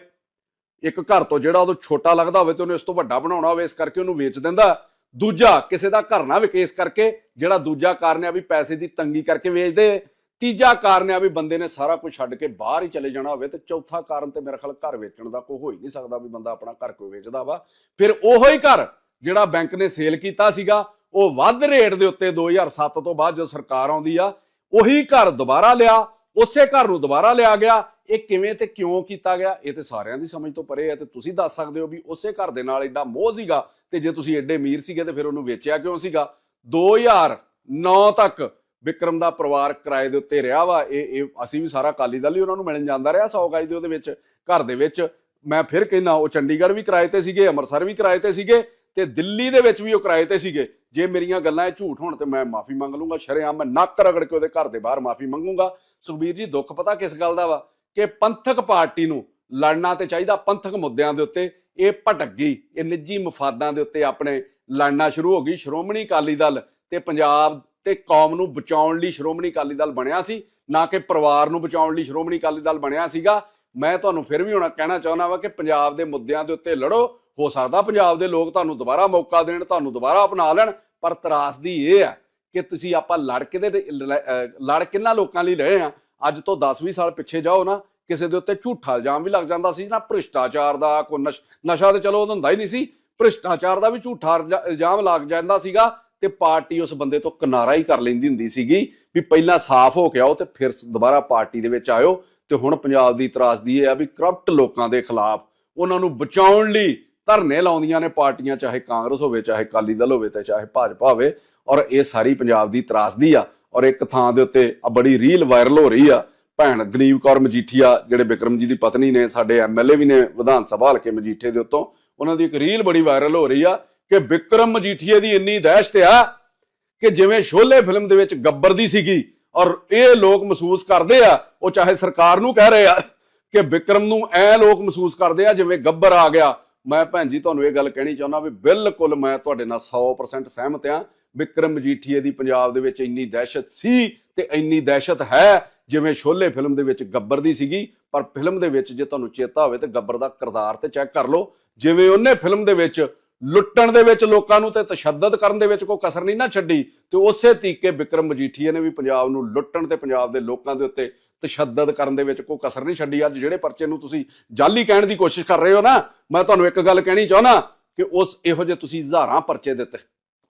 ਇੱਕ ਘਰ ਤੋਂ ਜਿਹੜਾ ਉਹਨੂੰ ਛੋਟਾ ਲੱਗਦਾ ਹੋਵੇ ਤੇ ਉਹਨੇ ਉਸ ਤੋਂ ਵੱਡਾ ਬਣਾਉਣਾ ਹੋਵੇ, ਇਸ ਕਰਕੇ ਉਹਨੂੰ ਵੇਚ ਦਿੰਦਾ। ਦੂਜਾ, ਕਿਸੇ ਦਾ ਘਰ ਨਾ ਵਿਕੇਸ ਕਰਕੇ, ਜਿਹੜਾ ਦੂਜਾ ਕਾਰਨ ਆ ਵੀ ਪੈਸੇ ਦੀ ਤੰਗੀ ਕਰਕੇ ਵੇਚਦੇ। ਤੀਜਾ ਕਾਰਨ ਆ ਵੀ ਬੰਦੇ ਨੇ ਸਾਰਾ ਕੁਝ ਛੱਡ ਕੇ ਬਾਹਰ ਹੀ ਚਲੇ ਜਾਣਾ ਹੋਵੇ ਤੇ ਚੌਥਾ ਕਾਰਨ ਤੇ ਮੇਰਾ ਖਿਆਲ ਘਰ ਵੇਚਣ ਦਾ ਕੋਈ ਹੋ ਹੀ ਨਹੀਂ ਸਕਦਾ ਵੀ ਬੰਦਾ ਆਪਣਾ ਘਰ ਕਿਉਂ ਵੇਚਦਾ ਵਾ। ਫਿਰ ਉਹੋ ਹੀ ਘਰ ਜਿਹੜਾ ਬੈਂਕ ਨੇ ਸੇਲ ਕੀਤਾ ਸੀਗਾ, ਉਹ ਵੱਧ ਰੇਟ ਦੇ ਉੱਤੇ 2007 ਤੋਂ ਬਾਅਦ ਜਦੋਂ ਸਰਕਾਰ ਆਉਂਦੀ ਆ, ਉਹੀ ਘਰ ਦੁਬਾਰਾ ਲਿਆ, ਉਸੇ ਘਰ ਨੂੰ ਦੁਬਾਰਾ ਲਿਆ ਗਿਆ। ਇਹ ਕਿਵੇਂ ਤੇ ਕਿਉਂ ਕੀਤਾ ਗਿਆ, ਇਹ ਤੇ ਸਾਰਿਆਂ ਦੀ ਸਮਝ ਤੋਂ ਪਰੇ ਹੈ ਤੇ ਤੁਸੀਂ ਦੱਸ ਸਕਦੇ ਹੋ ਵੀ ਉਸੇ ਘਰ ਦੇ ਨਾਲ ਐਡਾ ਮੋਹ ਸੀਗਾ ਤੇ ਜੇ ਤੁਸੀਂ ਐਡੇ ਅਮੀਰ ਸੀਗੇ ਤੇ ਫਿਰ ਉਹਨੂੰ ਵੇਚਿਆ ਕਿਉਂ ਸੀਗਾ? 2009 ਤੱਕ ਵਿਕਰਮ ਦਾ ਪਰਿਵਾਰ ਕਿਰਾਏ ਦੇ ਉੱਤੇ ਰਿਹਾ ਵਾ, ਇਹ ਇਹ ਅਸੀਂ ਵੀ ਸਾਰਾ ਅਕਾਲੀ ਦਲ ਹੀ ਉਹਨਾਂ ਨੂੰ ਮਿਲਣ ਜਾਂਦਾ ਰਿਹਾ 100 ਗਾਈ ਦੇ ਉਹਦੇ ਵਿੱਚ, ਘਰ ਦੇ ਵਿੱਚ। ਮੈਂ ਫਿਰ ਕਹਿੰਦਾ, ਉਹ ਚੰਡੀਗੜ੍ਹ ਵੀ ਕਿਰਾਏ ਤੇ ਸੀਗੇ, ਅੰਮ੍ਰਿਤਸਰ ਵੀ ਕਿਰਾਏ ਤੇ ਸੀਗੇ ਤੇ ਦਿੱਲੀ ਦੇ ਵਿੱਚ ਵੀ ਉਹ ਕਿਰਾਏ ਤੇ ਸੀਗੇ। ਜੇ ਮੇਰੀਆਂ ਗੱਲਾਂ ਇਹ ਝੂਠ ਹੋਣ ਤੇ ਮੈਂ ਮਾਫੀ ਮੰਗ ਲੂੰਗਾ, ਸ਼ਰੇਆਮ ਮੈਂ ਨੱਕ ਰਗੜ ਕੇ ਉਹਦੇ ਘਰ ਦੇ ਬਾਹਰ ਮਾਫੀ ਮੰਗੂੰਗਾ। ਸੁਖਬੀਰ ਜੀ, ਦੁੱਖ ਪਤਾ ਕਿਸ ਗੱਲ ਦਾ ਵਾ? ਕਿ ਪੰਥਕ ਪਾਰਟੀ ਨੂੰ ਲੜਨਾ ਤੇ ਚਾਹੀਦਾ ਪੰਥਕ ਮੁੱਦਿਆਂ ਦੇ ਉੱਤੇ। ਇਹ ਭਟਕ ਗਈ, ਇਹ ਨਿੱਜੀ ਮਫਾਦਾਂ ਦੇ ਉੱਤੇ ਆਪਣੇ ਲੜਨਾ ਸ਼ੁਰੂ ਹੋ ਗਈ। ਸ਼੍ਰੋਮਣੀ ਅਕਾਲੀ ਦਲ ਤੇ ਪੰਜਾਬ ਤੇ ਕੌਮ ਨੂੰ ਬਚਾਉਣ ਲਈ ਸ਼੍ਰੋਮਣੀ ਅਕਾਲੀ ਦਲ ਬਣਿਆ ਸੀ, ਨਾ ਕਿ ਪਰਿਵਾਰ ਨੂੰ ਬਚਾਉਣ ਲਈ ਸ਼੍ਰੋਮਣੀ ਅਕਾਲੀ ਦਲ ਬਣਿਆ ਸੀਗਾ। ਮੈਂ ਤੁਹਾਨੂੰ ਫਿਰ ਵੀ ਹੁਣ ਕਹਿਣਾ ਚਾਹੁੰਦਾ ਵਾ ਕਿ ਪੰਜਾਬ ਦੇ ਮੁੱਦਿਆਂ ਦੇ ਉੱਤੇ ਲੜੋ। ਹੋ ਸਕਦਾ ਪੰਜਾਬ ਦੇ ਲੋਕ ਤੁਹਾਨੂੰ ਦੁਬਾਰਾ ਮੌਕਾ ਦੇਣ, ਤੁਹਾਨੂੰ ਦੁਬਾਰਾ ਅਪਣਾ ਲੈਣ, ਪਰ ਤਰਾਸਦੀ ਇਹ ਆ ਕਿ ਤੁਸੀਂ ਆਪਾਂ ਲੜ ਕੇ ਦੇ ਲੜ ਕਿੰਨਾ ਲੋਕਾਂ ਲਈ ਰਹੇ ਆ? ਅੱਜ ਤੋਂ 10-20 ਸਾਲ ਪਿੱਛੇ ਜਾਓ ਨਾ, ਕਿਸੇ ਦੇ ਉੱਤੇ ਝੂਠਾ ਇਲਜ਼ਾਮ ਵੀ ਲੱਗ ਜਾਂਦਾ ਸੀ ਨਾ, ਭ੍ਰਿਸ਼ਟਾਚਾਰ ਦਾ ਕੋਈ ਨਸ਼- ਨਸ਼ਾ ਤੇ ਚਲੋ ਉਹ ਹੁੰਦਾ ਹੀ ਨਹੀਂ ਸੀ, ਭ੍ਰਿਸ਼ਟਾਚਾਰ ਦਾ ਵੀ ਝੂਠਾ ਇਲਜ਼ਾਮ ਲੱਗ ਜਾਂਦਾ ਸੀਗਾ। ਤੇ ਪਾਰਟੀ ਉਸ ਬੰਦੇ ਤੋਂ ਕਿਨਾਰਾ ਹੀ ਕਰ ਲੈਂਦੀ ਹੁੰਦੀ ਸੀਗੀ ਵੀ ਪਹਿਲਾਂ ਸਾਫ਼ ਹੋ ਕੇ ਆਓ ਤੇ ਫਿਰ ਦੁਬਾਰਾ ਪਾਰਟੀ ਦੇ ਵਿੱਚ ਆਇਓ। ਤੇ ਹੁਣ ਪੰਜਾਬ ਦੀ ਤਰਾਸਦੀ ਇਹ ਆ ਵੀ ਕਰਪਟ ਲੋਕਾਂ ਦੇ ਖਿਲਾਫ ਉਹਨਾਂ ਨੂੰ ਬਚਾਉਣ ਲਈ ਧਰਨੇ ਲਾਉਂਦੀਆਂ ਨੇ ਪਾਰਟੀਆਂ, ਚਾਹੇ ਕਾਂਗਰਸ ਹੋਵੇ, ਚਾਹੇ ਅਕਾਲੀ ਦਲ ਹੋਵੇ ਤੇ ਚਾਹੇ ਭਾਜਪਾ ਹੋਵੇ। ਔਰ ਇਹ ਸਾਰੀ ਪੰਜਾਬ ਦੀ ਤਰਾਸਦੀ ਆ। ਔਰ ਇੱਕ ਥਾਂ ਦੇ ਉੱਤੇ ਬੜੀ ਰੀਲ ਵਾਇਰਲ ਹੋ ਰਹੀ ਆ। ਭੈਣ ਗਨੀਵ ਕੌਰ ਮਜੀਠੀਆ, ਜਿਹੜੇ ਬਿਕਰਮ ਜੀ ਦੀ ਪਤਨੀ ਨੇ, ਸਾਡੇ ਐਮਐਲਏ ਵੀ ਨੇ, ਵਿਧਾਨ ਸਭਾ ਹਲਕੇ ਮਜੀਠੇ ਦੇ ਉੱਤੋਂ। ਉਹਨਾਂ ਦੀ ਇੱਕ ਰੀਲ ਬੜੀ ਵਾਇਰਲ ਹੋ ਰਹੀ ਆ ਕਿ ਵਿਕਰਮ ਮਜੀਠੀਏ ਦੀ ਇੰਨੀ ਦਹਿਸ਼ਤ ਆ ਕਿ ਜਿਵੇਂ ਸ਼ੋਲੇ ਫਿਲਮ ਦੇ ਵਿੱਚ ਗੱਬਰ ਦੀ ਸੀਗੀ ਔਰ ਇਹ ਲੋਕ ਮਹਿਸੂਸ ਕਰਦੇ ਆ, ਉਹ ਚਾਹੇ ਸਰਕਾਰ ਨੂੰ ਕਹਿ ਰਹੇ ਆ ਕਿ ਵਿਕਰਮ ਨੂੰ ਐ ਲੋਕ ਮਹਿਸੂਸ ਕਰਦੇ ਆ ਜਿਵੇਂ ਗੱਬਰ ਆ ਗਿਆ। ਮੈਂ ਭੈਣ ਜੀ ਤੁਹਾਨੂੰ ਇਹ ਗੱਲ ਕਹਿਣੀ ਚਾਹੁੰਦਾ ਵੀ ਬਿਲਕੁਲ ਮੈਂ ਤੁਹਾਡੇ ਨਾਲ 100% ਸਹਿਮਤ ਆ, ਵਿਕਰਮ ਮਜੀਠੀਏ ਦੀ ਪੰਜਾਬ ਦੇ ਵਿੱਚ ਇੰਨੀ ਦਹਿਸ਼ਤ ਸੀ ਤੇ ਇੰਨੀ ਦਹਿਸ਼ਤ ਹੈ ਜਿਵੇਂ ਸ਼ੋਲੇ ਫਿਲਮ ਦੇ ਵਿੱਚ ਗੱਬਰ ਦੀ ਸੀਗੀ, ਪਰ ਫਿਲਮ ਦੇ ਵਿੱਚ ਜੇ ਤੁਹਾਨੂੰ ਚੇਤਾ ਹੋਵੇ ਤੇ ਗੱਬਰ ਦਾ ਕਿਰਦਾਰ ਤੇ ਚੈੱਕ ਕਰ ਲਓ, ਜਿਵੇਂ ਉਹਨੇ ਫਿਲਮ ਦੇ ਵਿੱਚ ਲੁੱਟਣ ਦੇ ਵਿੱਚ ਲੋਕਾਂ ਨੂੰ ਤੇ ਤਸ਼ੱਦਦ ਕਰਨ ਦੇ ਵਿੱਚ ਕੋਈ ਕਸਰ ਨਹੀਂ ਨਾ ਛੱਡੀ। ਤੇ ਉਸੇ ਤਰੀਕੇ ਵਿਕਰਮ ਮਜੀਠੀਆ ਨੇ ਵੀ ਪੰਜਾਬ ਨੂੰ ਲੁੱਟਣ ਤੇ ਪੰਜਾਬ ਦੇ ਲੋਕਾਂ ਦੇ ਉੱਤੇ ਤਸ਼ੱਦਦ ਕਰਨ ਦੇ ਵਿੱਚ ਕੋਈ ਕਸਰ ਨਹੀਂ ਛੱਡੀ। ਅੱਜ ਜਿਹੜੇ ਪਰਚੇ ਨੂੰ ਤੁਸੀਂ ਜਾਲੀ ਕਹਿਣ ਦੀ ਕੋਸ਼ਿਸ਼ ਕਰ ਰਹੇ ਹੋ ਨਾ, ਮੈਂ ਤੁਹਾਨੂੰ ਇੱਕ ਗੱਲ ਕਹਿਣੀ ਚਾਹੁੰਦਾ ਕਿ ਉਸ ਇਹੋ ਜਿਹੇ ਤੁਸੀਂ ਹਜ਼ਾਰਾਂ ਪਰਚੇ ਦਿੱਤੇ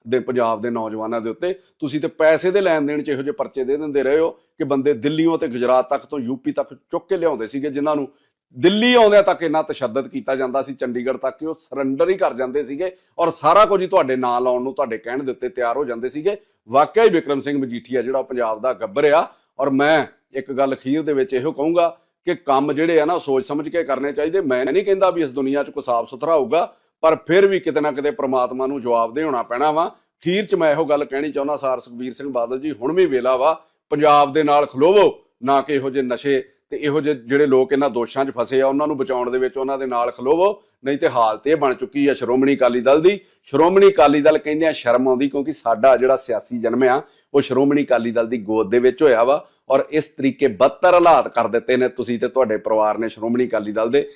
ਦੇ ਪੰਜਾਬ ਦੇ ਨੌਜਵਾਨਾਂ ਦੇ ਉੱਤੇ। ਤੁਸੀਂ ਤੇ ਪੈਸੇ ਦੇ ਲੈਣ ਦੇਣ ਚ ਇਹੋ ਜਿਹੇ ਪਰਚੇ ਦੇ ਦਿੰਦੇ ਰਹੇ ਹੋ ਕਿ ਬੰਦੇ ਦਿੱਲੀੋਂ ਤੇ ਗੁਜਰਾਤ ਤੱਕ ਤੋਂ ਯੂਪੀ ਤੱਕ ਚੁੱਕ ਕੇ ਲਿਆਉਂਦੇ ਸੀਗੇ, ਜਿਨ੍ਹਾਂ ਨੂੰ ਦਿੱਲੀ ਆਉਂਦਿਆਂ ਤੱਕ ਇੰਨਾ ਤਸ਼ੱਦਦ ਕੀਤਾ ਜਾਂਦਾ ਸੀ, ਚੰਡੀਗੜ੍ਹ ਤੱਕ ਕਿ ਉਹ ਸਰੈਂਡਰ ਹੀ ਕਰ ਜਾਂਦੇ ਸੀਗੇ ਔਰ ਸਾਰਾ ਕੁਝ ਹੀ ਤੁਹਾਡੇ ਨਾਂ ਲਾਉਣ ਨੂੰ ਤੁਹਾਡੇ ਕਹਿਣ ਦੇ ਉੱਤੇ ਤਿਆਰ ਹੋ ਜਾਂਦੇ ਸੀਗੇ। ਵਾਕਿਆ ਹੀ ਵਿਕਰਮ ਸਿੰਘ ਮਜੀਠੀਆ ਜਿਹੜਾ ਪੰਜਾਬ ਦਾ ਗੱਬਰ ਆ ਔਰ ਮੈਂ ਇੱਕ ਗੱਲ ਅਖੀਰ ਦੇ ਵਿੱਚ ਇਹੋ ਕਹੂੰਗਾ ਕਿ ਕੰਮ ਜਿਹੜੇ ਆ ਨਾ ਸੋਚ ਸਮਝ ਕੇ ਕਰਨੇ ਚਾਹੀਦੇ। ਮੈਂ ਨਹੀਂ ਕਹਿੰਦਾ ਵੀ ਇਸ ਦੁਨੀਆ 'ਚ ਕੋਈ ਸਾਫ਼ ਸੁਥਰਾ ਹੋਊਗਾ, ਪਰ ਫਿਰ ਵੀ ਕਿਤੇ ਨਾ ਕਿਤੇ ਪ੍ਰਮਾਤਮਾ ਨੂੰ ਜਵਾਬ ਦੇ ਹੋਣਾ ਪੈਣਾ ਵਾ। ਖੀਰ 'ਚ ਮੈਂ ਇਹੋ ਗੱਲ ਕਹਿਣੀ ਚਾਹੁੰਦਾ, ਸਾਰ ਸੁਖਬੀਰ ਸਿੰਘ ਬਾਦਲ ਜੀ, ਹੁਣ ਵੀ ਵੇਲਾ ਵਾ। ਪੰਜਾਬ ਦੇ ਨਾਲ ਖਲੋਵੋ, ਨਾ ਕਿ ਇਹੋ ਜਿਹੇ ਨਸ਼ੇ ਤੇ ਇਹੋ ਜਿਹੇ ਜਿਹੜੇ ਲੋਕ ਇਹਨਾਂ ਦੋਸ਼ਾਂ 'ਚ ਫਸੇ ਆ, ਉਹਨਾਂ ਨੂੰ ਬਚਾਉਣ ਦੇ ਵਿੱਚ ਉਹਨਾਂ ਦੇ ਨਾਲ ਖਲੋਵੋ, ਨਹੀਂ ਤੇ ਹਾਲਤ ਇਹ ਬਣ ਚੁੱਕੀ ਆ ਸ਼੍ਰੋਮਣੀ ਅਕਾਲੀ ਦਲ ਦੀ। ਸ਼੍ਰੋਮਣੀ ਅਕਾਲੀ ਦਲ ਕਹਿੰਦੇ ਆ ਸ਼ਰਮ ਆਉਂਦੀ ਕਿਉਂਕਿ ਸਾਡਾ ਜਿਹੜਾ ਸਿਆਸੀ ਜਨਮ ਆ, ਉਹ ਸ਼੍ਰੋਮਣੀ ਅਕਾਲੀ ਦਲ ਦੀ ਗੋਦ ਦੇ ਵਿੱਚ ਹੋਇਆ ਵਾ ਔਰ ਇਸ ਤਰੀਕੇ ਬਦਤਰ ਹਾਲਾਤ ਕਰ ਦਿੱਤੇ ਨੇ ਤੁਸੀਂ ਤੇ ਤੁਹਾਡੇ ਪਰਿਵਾਰ ਨੇ ਸ਼੍ਰੋਮਣੀ ਅਕਾਲੀ ਦਲ ਦੇ।